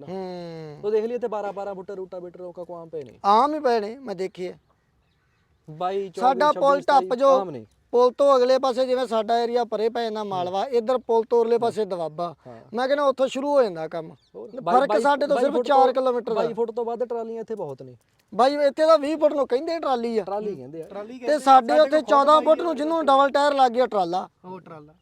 ਹੂੰ। ਤੋ ਦੇਖ ਲਈ ਇੱਥੇ 12 12 ਫੁੱਟ ਰੂਟਾ ਬੀਟਰ ਰੋਕਾ ਕੋ ਆਮ ਪਏ ਨੇ। ਆਮ ਹੀ ਪਏ ਨੇ ਮੈਂ ਦੇਖੀ ਹੈ 22 24 ਸਾਡਾ 26, ਪੁਲ ਟੱਪ 27 ਜੋ ਆਮ ਨੇ। ਪੁਲ ਤੋਂ ਅਗਲੇ ਪਾਸੇ ਜਿਵੇਂ ਸਾਡਾ ਏਰੀਆ ਪਰੇ ਪੈ ਜਾਂਦਾ ਮਾਲਵਾ ਇੱਧਰ ਪੁਲ ਤੋਂ ਉਰਲੇ ਪਾਸੇ ਦਵਾਬਾ। ਹਾਂ। ਮੈਂ ਕਹਿੰਦਾ ਉੱਥੋਂ ਸ਼ੁਰੂ ਹੋ ਜਾਂਦਾ ਕੰਮ। ਫ਼ਰਕ ਸਾਡੇ ਤੋਂ ਸਿਰਫ ਫੁੱਟ 4 ਕਿਲੋਮੀਟਰ ਦਾ। 22 ਫੁੱਟ ਤੋਂ ਵੱਧ ਟਰਾਲੀਆਂ ਇੱਥੇ ਬਹੁਤ ਨੇ। ਬਾਈ ਇੱਥੇ ਤਾਂ 20 ਫੁੱਟ ਨੂੰ ਕਹਿੰਦੇ ਟਰਾਲੀ ਆ। ਟਰਾਲੀ ਕਹਿੰਦੇ ਆ। ਤੇ ਸਾਡੇ ਉੱਥੇ 14 ਫੁੱਟ ਨੂੰ ਜਿਹਨੂੰ ਡਬਲ ਟਾਇਰ ਲੱਗ ਗਿਆ ਟਰਾਲਾ। ਉਹ ਟਰਾਲਾ।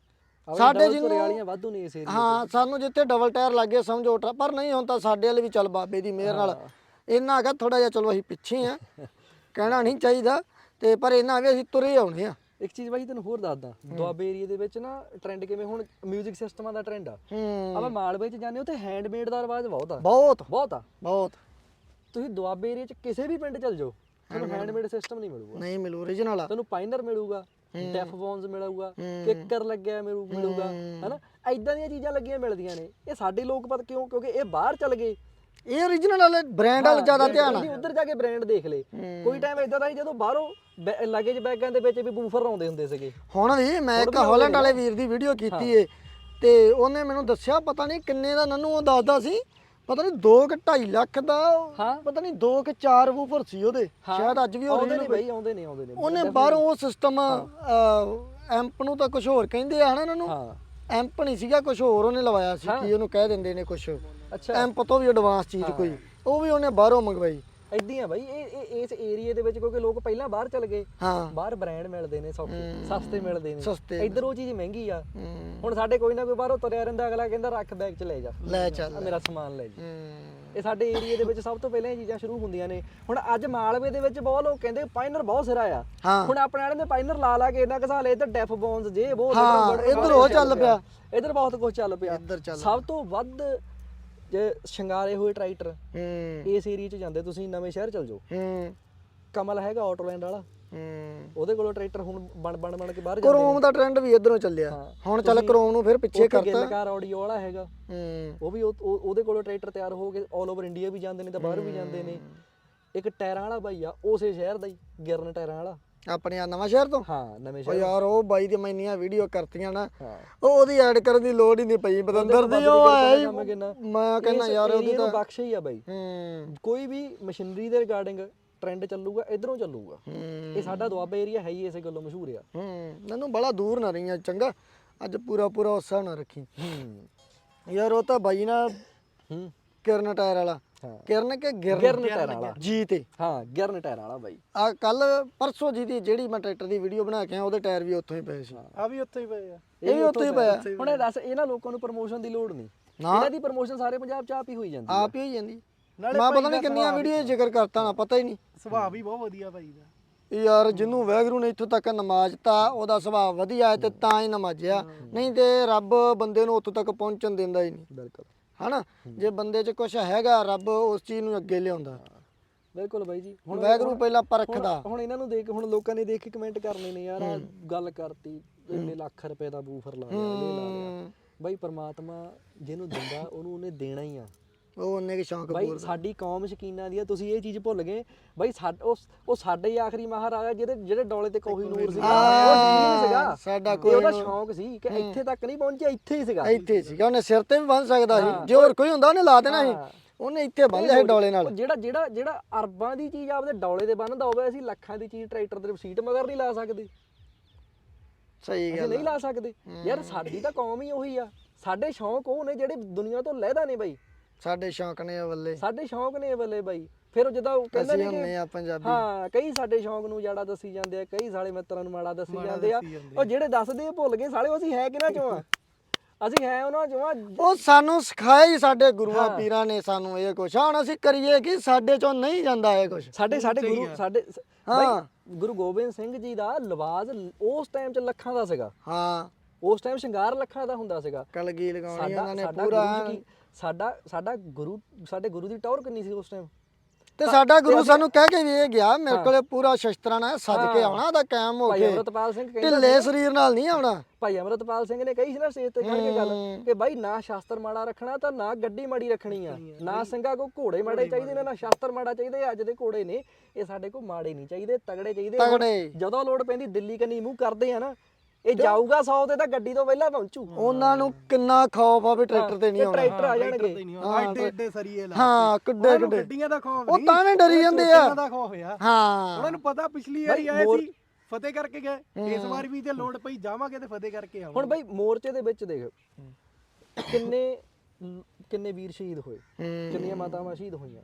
ਸਾਡੇ ਜਿਹਨੂੰ- ਵਾਲੀਆਂ ਵਾਧੂ ਨੇ ਇਸ ਏਰੀਆ ਹਾਂ ਸਾਨੂੰ ਜਿੱਥੇ ਡਬਲ ਟਾਇਰ ਲੱਗ ਸਮਝੋ ਟਰਾ ਪਰ ਨਹੀਂ ਹੁਣ ਤਾਂ ਸਾਡੇ ਵਾਲੇ ਵੀ ਚੱਲ ਬਾਬੇ ਦੀ ਮਿਹਰ ਨਾਲ। ਇੰਨਾ ਹੈਗਾ ਥੋੜਾ ਜਿਹਾ ਚਲੋ ਅਸੀਂ ਪਿੱਛੇ ਆ ਕਹਿਣਾ ਨਹੀਂ ਚਾਹੀਦਾ ਤੇ ਪਰ ਇਹਨਾਂ ਵੀ ਅਸੀਂ ਤੁਰੇ ਆਉਣੇ ਆ। ਇੱਕ ਚੀਜ਼ ਬਾਈ ਤੈਨੂੰ ਹੋਰ ਦੱਸਦਾ ਦੁਆਬੇ ਏਰੀਆ ਦੇ ਵਿੱਚ ਨਾ ਟ੍ਰੈਂਡ ਕਿਵੇਂ ਹੁਣ 뮤직 ਸਿਸਟਮਾਂ ਦਾ ਟ੍ਰੈਂਡ ਆ। ਹੂੰ। ਆਪਾਂ ਮਾਲਵੇ ਚ ਜਾਂਦੇ ਉੱਥੇ ਹੈਂਡਮੇਡ ਦਾ ਰਿਵਾਜ ਬਹੁਤ ਆ। ਬਹੁਤ। ਬਹੁਤ ਆ। ਬਹੁਤ। ਤੁਸੀਂ ਦੁਆਬੇ ਏਰੀਆ ਚ ਕਿਸੇ ਵੀ ਪਿੰਡ ਚਲ ਜਾਓ ਤੁਹਾਨੂੰ ਹੈਂਡਮੇਡ ਸਿਸਟਮ ਨਹੀਂ ਮਿਲੂਗਾ। ਨਹੀਂ ਮਿਲੂ origignal ਆ। ਤੁਹਾਨੂੰ ਪਾਈਨਰ ਮਿਲੂਗਾ। ਡੈਫ ਬੌਨਸ ਮਿਲੂਗਾ ਕਿੱਕਰ ਲੱਗਿਆ ਮਿਲੂ ਮਿਲੂਗਾ ਹਨਾ? ਐਦਾਂ ਦੀਆਂ ਚੀਜ਼ਾਂ ਲੱਗੀਆਂ ਮਿਲਦੀਆਂ ਨੇ। ਇਹ ਸਾਡੇ ਲੋਕ ਪਤਾ ਕਿਉਂ? ਕਿਉਂਕਿ ਇਹ ਬਾਹਰ ਚਲ ਗਏ। ਇਹ origignal ਵਾਲੇ ਬ੍ਰਾਂਡ ਵਾਲ ਜ਼ਿਆਦਾ ਧਿਆਨ ਆ। ਉਧਰ ਜਾ ਕੇ ਬ੍ਰਾਂਡ ਦੇਖ ਲੇ ਕੋਈ ਟਾਈਮ ਇਦਾਂ ਦਾ ਸੀ ਜਦੋਂ ਬਾਹਰੋਂ ਲੱਗੇਜ ਬੈਗਾਂ ਦੇ ਵਿੱਚ ਵੀ ਬੂਫਰ ਆਉਂਦੇ ਹੁੰਦੇ ਸੀਗੇ। ਹੁਣ ਵੀ ਮੈਂ ਇੱਕ ਹਾਲੈਂਡ ਵਾਲੇ ਵੀਰ ਦੀ ਵੀਡੀਓ ਕੀਤੀ ਏ ਤੇ ਉਹਨੇ ਮੈਨੂੰ ਦੱਸਿਆ ਪਤਾ ਨਹੀਂ ਕਿੰਨੇ ਦਾ ਨਨੂੰ ਉਹ ਦੱਸਦਾ ਸੀ ਪਤਾ ਨਹੀਂ 2 ਕਿ 2.5 ਲੱਖ ਦਾ ਹਾਂ। ਪਤਾ ਨਹੀਂ 2 ਕਿ 4 ਵੂਫਰ ਸੀ ਉਹਦੇ। ਸ਼ਾਇਦ ਅੱਜ ਵੀ ਆਉਂਦੇ ਨੇ ਬਾਈ ਆਉਂਦੇ ਨੇ ਆਉਂਦੇ ਨੇ। ਉਹਨੇ ਬਾਹਰੋਂ ਉਹ ਸਿਸਟਮ ਐਂਪ ਨੂੰ ਤਾਂ ਕੁਝ ਹੋਰ ਕਹਿੰਦੇ ਆ ਨਾ ਇਹਨਾਂ ਨੂੰ? ਹਾਂ। ਐਂਪ ਨਹੀਂ ਸੀਗਾ ਕੁਝ ਹੋਰ ਉਹਨੇ ਲਵਾਇਆ ਸੀ ਕੀ ਉਹਨੂੰ ਕਹਿ ਦਿੰਦੇ ਨੇ ਕੁਝ ਅੱਛਾ। ਐਂਪ ਤੋਂ ਵੀ ਐਡਵਾਂਸ ਚੀਜ਼ ਕੋਈ। ਉਹ ਵੀ ਉਹਨੇ ਬਾਹਰੋਂ ਮੰਗਵਾਈ। ਐਦਾਂ ਆ ਬਾਈ ਇਹ ਇਹ ਇਸ ਏਰੀਏ ਦੇ ਵਿੱਚ ਕਿਉਂਕਿ ਲੋਕ ਪਹਿਲਾਂ ਬਾਹਰ ਚਲ ਗਏ। ਹਾਂ। ਬਾਹਰ ਬ੍ਰਾਂਡ ਮਿਲਦੇ ਨੇ ਸੌਖੇ ਸਸਤੇ ਮਿਲਦੇ ਨੇ। ਸਸਤੇ। ਇੱਧਰ ਉਹ ਚੀਜ਼ ਮਹਿੰਗੀ ਆ। ਹੁਣ ਸਾਡੇ ਕੋਈ ਨਾ ਕੋਈ ਬਾਹਰੋਂ ਤੁਰਿਆ ਰਹਿੰਦਾ ਅਗਲਾ ਕਹਿੰਦਾ ਰੱਖ ਬੈਗ 'ਚ ਲੈ ਜਾ। ਲੈ ਚੱਲ। ਮੇਰਾ ਸਮਾਨ ਲੈ ਜੀ। ਹੂੰ, ਇਹ ਸਾਡੇ ਏਰੀਏ ਦੇ ਵਿੱਚ ਸਭ ਤੋਂ ਪਹਿਲਾਂ ਇਹ ਚੀਜ਼ਾਂ ਸ਼ੁਰੂ ਹੁੰਦੀਆਂ ਨੇ। ਹੁਣ ਅੱਜ ਮਾਲਵੇ ਦੇ ਵਿੱਚ ਬਹੁਤ ਲੋਕ ਕਹਿੰਦੇ ਪਾਈਨਰ ਬਹੁਤ ਸਿਰਾ ਆ। ਹਾਂ। ਹੁਣ ਆਪਣੇ ਵਾਲੇ ਨੇ ਪਾਈਨਰ ਲਾ ਲਾ ਕੇ ਇਹਨਾਂ ਘਸਾ ਲਏ ਇੱਧਰ ਡੈਫ ਬੌਨਸ ਜੇ ਹਾਂ, ਇੱਧਰ ਉਹ ਚੱਲ ਪਿਆ। ਇੱਧਰ ਬਹੁਤ ਕੁਝ ਚੱਲ ਪਿਆ। ਇੱਧਰ ਚੱਲ। ਸਭ ਤੋਂ ਵੱਧ ਜੇ ਸ਼ਿੰਗਾਰੇ ਹੋਏ ਟਰੈਕਟਰ। ਹੂੰ। ਇਸ ਏਰੀਏ 'ਚ ਜਾਂਦੇ ਤੁਸੀਂ ਨਵੇਂ ਸ਼ਹਿਰ ਚਲ ਜਾਓ। ਹੂੰ। ਕਮਲ ਹੈਗਾ ਆਟੋਲੈਂਡ ਵਾਲਾ। ਹੂੰ। ਉਹਦੇ ਕੋਲੋਂ ਟਰੈਕਟਰ ਹੁਣ ਬਣ ਬਣ ਬਣ ਕੇ ਬਾਹਰ ਜਾਂਦੇ ਕ੍ਰੋਮ ਦਾ ਟ੍ਰੈਂਡ ਵੀ ਇਧਰੋਂ ਚੱਲਿਆ। ਹੁਣ ਚੱਲ ਕ੍ਰੋਮ ਨੂੰ ਫਿਰ ਪਿੱਛੇ ਕਰਤਾ। ਗਿੱਲਕਾਰ ਆਡੀਓ ਵਾਲਾ ਹੈਗਾ। ਹੂੰ। ਉਹ ਵੀ ਉਹ- ਉਹ- ਉਹਦੇ ਕੋਲੋਂ ਟਰੈਕਟਰ ਤਿਆਰ ਹੋ ਕੇ 올 ਓਵਰ ਇੰਡੀਆ ਵੀ ਜਾਂਦੇ ਨੇ ਤਾਂ ਬਾਹਰ ਵੀ ਜਾਂਦੇ ਨੇ। ਇੱਕ ਟਾਇਰਾਂ ਵਾਲਾ ਬਾਈ ਆ ਉਸੇ ਸ਼ਹਿਰ ਦਾ ਹੀ ਗਿਰਨ ਟਾਇਰਾਂ ਵਾਲਾ। ਆਪਣੇ ਆ ਨਵਾਂ ਸ਼ਹਿਰ ਤੋਂ? ਹਾਂ ਨਵੇਂ ਉਹ ਸ਼ਹਿਰ ਯਾਰ ਉਹ ਬਾਈ ਦੀ ਮੈਂ ਇੰਨੀਆਂ ਵੀਡੀਓ ਕਰਤੀਆਂ ਨਾ ਹਾਂ। ਉਹ ਉਹਦੀ ਐਡ ਕਰਨ ਦੀ ਲੋੜ ਹੀ ਨਹੀਂ ਪਈ ਬਦੰਦਰ ਦੀ ਉਹ ਆਇਆ ਹੀ ਮੈਂ ਕਹਿੰਦਾ। ਯਾਰ ਉਹਦੀ ਤਾਂ ਬਖਸ਼ ਹੀ ਆ ਬਾਈ। ਹੂੰ। ਕੋਈ ਵੀ ਮਸ਼ੀਨਰੀ ਦੇ ਰਿਗਾਰਡਿੰਗ ਟ੍ਰੈਂਡ ਚੱਲੂਗਾ ਇਧਰੋਂ ਚੱਲੂਗਾ। ਹੂੰ। ਇਹ ਸਾਡਾ ਦੁਆਬਾ ਏਰੀਆ ਹੈ ਹੀ ਇਸੇ ਗੱਲੋਂ ਮਸ਼ਹੂਰ ਆ। ਹੂੰ ਮੈਨੂੰ ਬੜਾ ਦੂਰ ਨਾ ਰਹੀਆਂ ਚੰਗਾ। ਅੱਜ ਪੂਰਾ ਪੂਰਾ ਉਸਾ ਨਾ ਰੱਖੀ। ਹੂੰ। ਯਾਰ ਉਹ ਤਾਂ ਬਾਈ ਨਾ ਹੂੰ। ਕਿਰਨ ਟਾਇਰ ਵਾਲਾ। ਹਾਂ ਕਿਰਨ ਕੇ ਗਿਰਨ ਟਾਇਰਾਂ ਵਾਲਾ। ਜੀ ਤੇ। ਹਾਂ ਗਿਰਨ ਟਾਇਰਾਂ ਵਾਲਾ ਬਾਈ। ਆ ਕੱਲ ਪਰਸੋਂ ਜੀ ਦੀ ਜਿਹੜੀ ਮੈਂ ਟਰੈਕਟਰ ਦੀ ਵੀਡੀਓ ਬਣਾ ਕੇ ਆ ਉਹਦੇ ਟਾਇਰ ਵੀ ਉੱਥੋਂ ਹੀ ਪਏ ਸੀ। ਆ ਵੀ ਉੱਥੇ ਹੀ ਪਏ ਆ। ਇਹ ਵੀ ਉੱਥੋਂ ਹੀ ਪਿਆ ਹੁਣ ਇਹ ਦੱਸ ਇਹਨਾਂ ਲੋਕਾਂ ਨੂੰ ਪ੍ਰਮੋਸ਼ਨ ਦੀ ਲੋੜ ਨਹੀਂ। ਇਹਨਾਂ ਦੀ ਪ੍ਰਮੋਸ਼ਨ ਸਾਰੇ ਪੰਜਾਬ ਚ ਆਪ ਹੀ ਹੋਈ ਜਾਂਦੀ ਆ। ਆਪ ਹੀ ਹੋਈ ਜਾਂਦੀ। ਨਾਲੇ ਮੈਂ ਪਤਾ ਨਹੀਂ ਕਿੰਨੀਆਂ ਵੀਡੀਓ ਜ਼ਿਕਰ ਕਰਤਾ ਨਾ ਪਤਾ ਹੀ ਨਹੀਂ। ਸੁਭਾਅ ਵੀ ਬਹੁਤ ਵਧੀਆ ਭਾਈ ਦਾ। ਯਾਰ ਜਿਹਨੂੰ ਵੈਗਰੂ ਨੇ ਇੱਥੋਂ ਤੱਕ ਨਮਾਜ਼ਤਾ ਉਹਦਾ ਸੁਭਾਅ ਵਧੀਆ ਹੈ ਤੇ ਤਾਂ ਹੀ ਨਮਾਜ਼ਿਆ। ਨਹੀਂ ਤੇ ਰੱਬ ਬੰਦੇ ਨੂੰ ਉੱਥੋਂ ਤੱਕ ਪਹੁੰਚਣ ਦਿੰਦਾ ਹੀ ਨਹੀਂ। ਬਿਲਕੁਲ। ਹਨਾ? ਜੇ ਬੰਦੇ 'ਚ ਕੁਝ ਹੈਗਾ ਰੱਬ ਉਸ ਚੀਜ਼ ਨੂੰ ਅੱਗੇ ਲਿਆਉਂਦਾ। ਬਿਲਕੁਲ ਬਾਈ ਜੀ। ਹੁਣ ਵੈਗਰੂ ਪਹਿਲਾਂ ਪਰਖਦਾ ਹੁਣ ਇਹਨਾਂ ਨੂੰ ਦੇਖ ਹੁਣ ਲੋਕਾਂ ਨੇ ਦੇਖ ਕੇ ਕਮੈਂਟ ਕਰਨੇ ਨੇ ਯਾਰ ਗੱਲ ਕਰਤੀ ਇੰਨੇ ਲੱਖ ਰੁਪਏ ਦਾ ਬੂਫਰ ਲਾ ਲਿਆ ਇਹ ਲਾ ਲਿਆ। ਬਾਈ ਪ੍ਰਮਾਤਮਾ ਜਿਹਨੂੰ ਦਿੰਦਾ ਉਹਨੂੰ ਉਹਨੇ ਦੇਣਾ ਹੀ ਆ। ਉਹ ਉਹਨੇ ਕੀ ਸ਼ੌਂਕ ਬਾਈ ਪੂਰ ਸਾਡੀ ਕੌਮ ਸ਼ਕੀਨਾ ਦੀ ਆ ਤੁਸੀਂ ਇਹ ਚੀਜ਼ ਭੁੱਲ ਗਏ। ਬਾਈ ਸਾਡ ਉਹ ਉਹ ਸਾਡੇ ਹੀ ਆਖਰੀ ਮਹਾਰਾਜਾ ਜਿਹਦੇ ਜਿਹੜੇ ਡੋਲੇ ਤੇ ਕੋਹੀ ਨੂਰ ਸੀਗਾ। ਉਹ ਸ਼ਕੀਨ ਸੀਗਾ। ਸਾਡਾ ਕੋਈ ਉਹਦਾ ਸ਼ੌਂਕ ਸੀ ਕਿ ਇੱਥੇ ਤੱਕ ਨਹੀਂ ਪਹੁੰਚਿਆ ਇੱਥੇ ਹੀ ਸੀਗਾ। ਇੱਥੇ ਸੀਗਾ ਉਹਨੇ ਸਿਰ ਤੇ ਵੀ ਬੰਨ ਸਕਦਾ ਸੀ। ਜੇ ਹੋਰ ਕੋਈ ਹੁੰਦਾ ਉਹਨੇ ਲਾ ਦੇਣਾ ਸੀ। ਹਾਂ। ਉਹਨੇ ਇੱਥੇ ਬੰਨ ਲਿਆ ਸੀ ਡੋਲੇ ਨਾਲ। ਜਿਹੜਾ ਜਿਹੜਾ ਜਿਹੜਾ ਅਰਬਾਂ ਦੀ ਚੀਜ਼ ਆਪਦੇ ਡੋਲੇ ਦੇ ਬੰਨਦਾ ਹੋਵੇ ਅਸੀਂ ਲੱਖਾਂ ਦੀ ਚੀਜ਼ ਟਰੈਕਟਰ ਦੇ ਸੀਟ ਮਗਰ ਨਹੀਂ ਲਾ ਸਕਦੇ। ਸਹੀ ਅਸੀਂ ਗੱਲ ਨਹੀਂ ਲਾ ਸਕਦੇ। ਯਾਰ ਸਾਡੀ ਤਾਂ ਕੌਮ ਹੀ ਉਹੀ ਆ। ਸਾਡੇ ਸ਼ੌਂਕ ਉਹ ਨੇ ਜਿਹੜੇ ਦੁਨੀਆ ਤੋਂ ਲਹਿਦਾ ਨੇ ਬਾਈ। ਸਾਡੇ ਸ਼ੌਂਕ ਨੇ ਅਵੱਲੇ ਸਾਡੇ ਸ਼ੌਂਕ ਨੇ ਇਹ ਬੱਲੇ ਬਾਈ। ਫਿਰ ਉਹ ਜਦੋਂ ਉਹ ਕਹਿੰਦੇ ਅਸੀਂ ਨੇ ਹੁੰਨੇ ਕਿ ਆ ਪੰਜਾਬੀ। ਹਾਂ ਕਈ ਸਾਡੇ ਸ਼ੌਂਕ ਨੂੰ ਜਾੜਾ ਦੱਸੀ ਜਾਂਦੇ ਆ ਕਈ ਸਾਲੇ ਮਿੱਤਰਾਂ ਨੂੰ ਮਾੜਾ ਦੱਸੀ ਜਾਂਦੇ ਆ। ਦੱਸੀ ਜਾਂਦੇ ਉਹ ਜਿਹੜੇ ਦੱਸਦੇ ਆ ਭੁੱਲ ਗਏ। ਸਾਲੇ ਉਹ ਅਸੀਂ ਹੈ ਕਿਹਨਾਂ ਚੋਂ ਆ? ਅਸੀਂ ਹੈ ਉਹਨਾਂ ਚੋਂ ਆ। ਉਹ ਸਾਨੂੰ ਸਿਖਾਇਆ ਹੀ ਸਾਡੇ ਗੁਰੂਆਂ ਪੀਰਾਂ ਨੇ ਸਾਨੂੰ ਇਹ ਕੁਛ। ਹੁਣ ਅਸੀਂ ਕਰੀਏ ਕਿ ਸਾਡੇ ਚੋਂ ਨਹੀਂ ਜਾਂਦਾ ਇਹ ਕੁਛ। ਸਾਡੇ ਸਾਡੇ ਗੁਰੂ ਸਾਡੇ ਸ- ਹਾਂ। ਬਾਈ ਗੁਰੂ ਗੋਬਿੰਦ ਸਿੰਘ ਜੀ ਦਾ ਲਿਬਾਸ ਉਸ ਟਾਈਮ 'ਚ ਲੱਖਾਂ ਦਾ ਸੀਗਾ। ਹਾਂ। ਉਸ ਟਾਈਮ ਸ਼ਿੰਗਾਰ ਲੱਖਾਂ ਦਾ ਹੁੰਦਾ ਸੀਗਾ। ਕਲਗੀ ਲਗਾਉਣੀ ਸਾਡਾ ਉਹਨਾਂ ਨੇ ਸਾਡਾ ਪੂਰਾ। ਗੁਰੂ ਜੀ ਕੀ ਸਾਡਾ ਸਾਡਾ ਗੁਰੂ ਸਾਡੇ ਗੁਰੂ ਦੀ ਟੌਰ ਕਿੰਨੀ ਸੀ ਉਸ ਟਾਈਮ ਤੇ ਸਾਡਾ ਗੁਰੂ ਸਾਨੂੰ ਕਹਿ ਕੇ ਵੀ ਇਹ ਗਿਆ ਮੇਰੇ ਕੋਲੇ ਪੂਰਾ ਸ਼ਸਤਰਾਂ ਨਾਲ ਸੱਜ ਕੇ ਆਉਣਾ ਦਾ ਕਾਇਮ ਹੋ ਭਾਈ ਕੇ। ਅਮਰਤਪਾਲ ਸਿੰਘ ਕਹਿੰਦਾ ਢਿੱਲੇ ਸਰੀਰ ਨਾਲ ਨਹੀਂ ਆਉਣਾ। ਭਾਈ ਅਮਰਤਪਾਲ ਸਿੰਘ ਨੇ ਕਹੀ ਸੀ ਨਾ ਸਟੇਜ ਤੇ ਖੜ ਕੇ ਗੱਲ ਕਿ ਬਾਈ ਨਾ ਸ਼ਾਸਤਰ ਮਾੜਾ ਰੱਖਣਾ ਤਾਂ ਨਾ ਗੱਡੀ ਮਾੜੀ ਰੱਖਣੀ ਆ। ਨਾ ਸਿੰਘਾ ਕੋ ਘੋੜੇ ਮਾੜੇ ਚਾਹੀਦੇ ਨੇ ਨਾ ਸ਼ਾਸਤਰ ਮਾੜਾ ਚਾਹੀਦੇ ਅੱਜ ਦੇ ਘੋੜੇ ਨੇ ਇਹ ਸਾਡੇ ਕੋ ਮਾੜੇ ਨਹੀਂ ਚਾਹੀਦੇ ਤਗੜੇ ਚਾਹੀਦੇ ਜਦੋਂ ਲੋੜ ਪੈਂਦੀ ਦਿੱਲੀ ਕੰਨੀ ਮੂੰਹ ਕਰਦੇ ਆ ਨਾ ਇਹ ਜਾਊਗਾ 100 ਤੇ ਤਾਂ ਗੱਡੀ ਤੋਂ ਪਹਿਲਾਂ ਪਹੁੰਚੂ। ਉਹਨਾਂ ਨੂੰ ਕਿੰਨਾ ਖੌਫ ਆ ਵੀ ਟਰੈਕਟਰ ਤੇ ਨਹੀਂ ਆਉਣਾ। ਟਰੈਕਟਰ ਆ ਜਾਣਗੇ। ਆਉਣਾ। ਐਡੇ ਐਡੇ ਸਰੀਏ ਲਾ ਹਾਂ ਕਿੱਡੇ ਕਿੱਡੇ। ਗੱਡੀਆਂ ਦਾ ਖੌਫ ਉਹ ਤਾਂ ਵੀ ਡਰੀ ਜਾਂਦੇ ਆ। ਉਹਨਾਂ ਦਾ ਖੌਫ ਆ। ਹਾਂ। ਉਹਨਾਂ ਨੂੰ ਪਤਾ ਪਿਛਲੀ ਵਾਰੀ ਆਏ ਸੀ ਫਤਿਹ ਕਰਕੇ ਗਏ। ਇਸ ਵਾਰ ਵੀ ਤੇ ਲੋਡ ਪਈ ਜਾਵਾਂਗੇ ਤੇ ਫਤਿਹ ਕਰਕੇ ਆਵਾਂਗੇ। ਹੁਣ ਬਈ ਮੋਰਚੇ ਦੇ ਵਿੱਚ ਦੇਖ। ਕਿੰਨੇ ਕਿੰਨੇ ਵੀਰ ਸ਼ਹੀਦ ਹੋਏ। ਕਿੰਨੀਆਂ ਮਾਤਾਵਾਂ ਸ਼ਹੀਦ ਹੋਈਆਂ।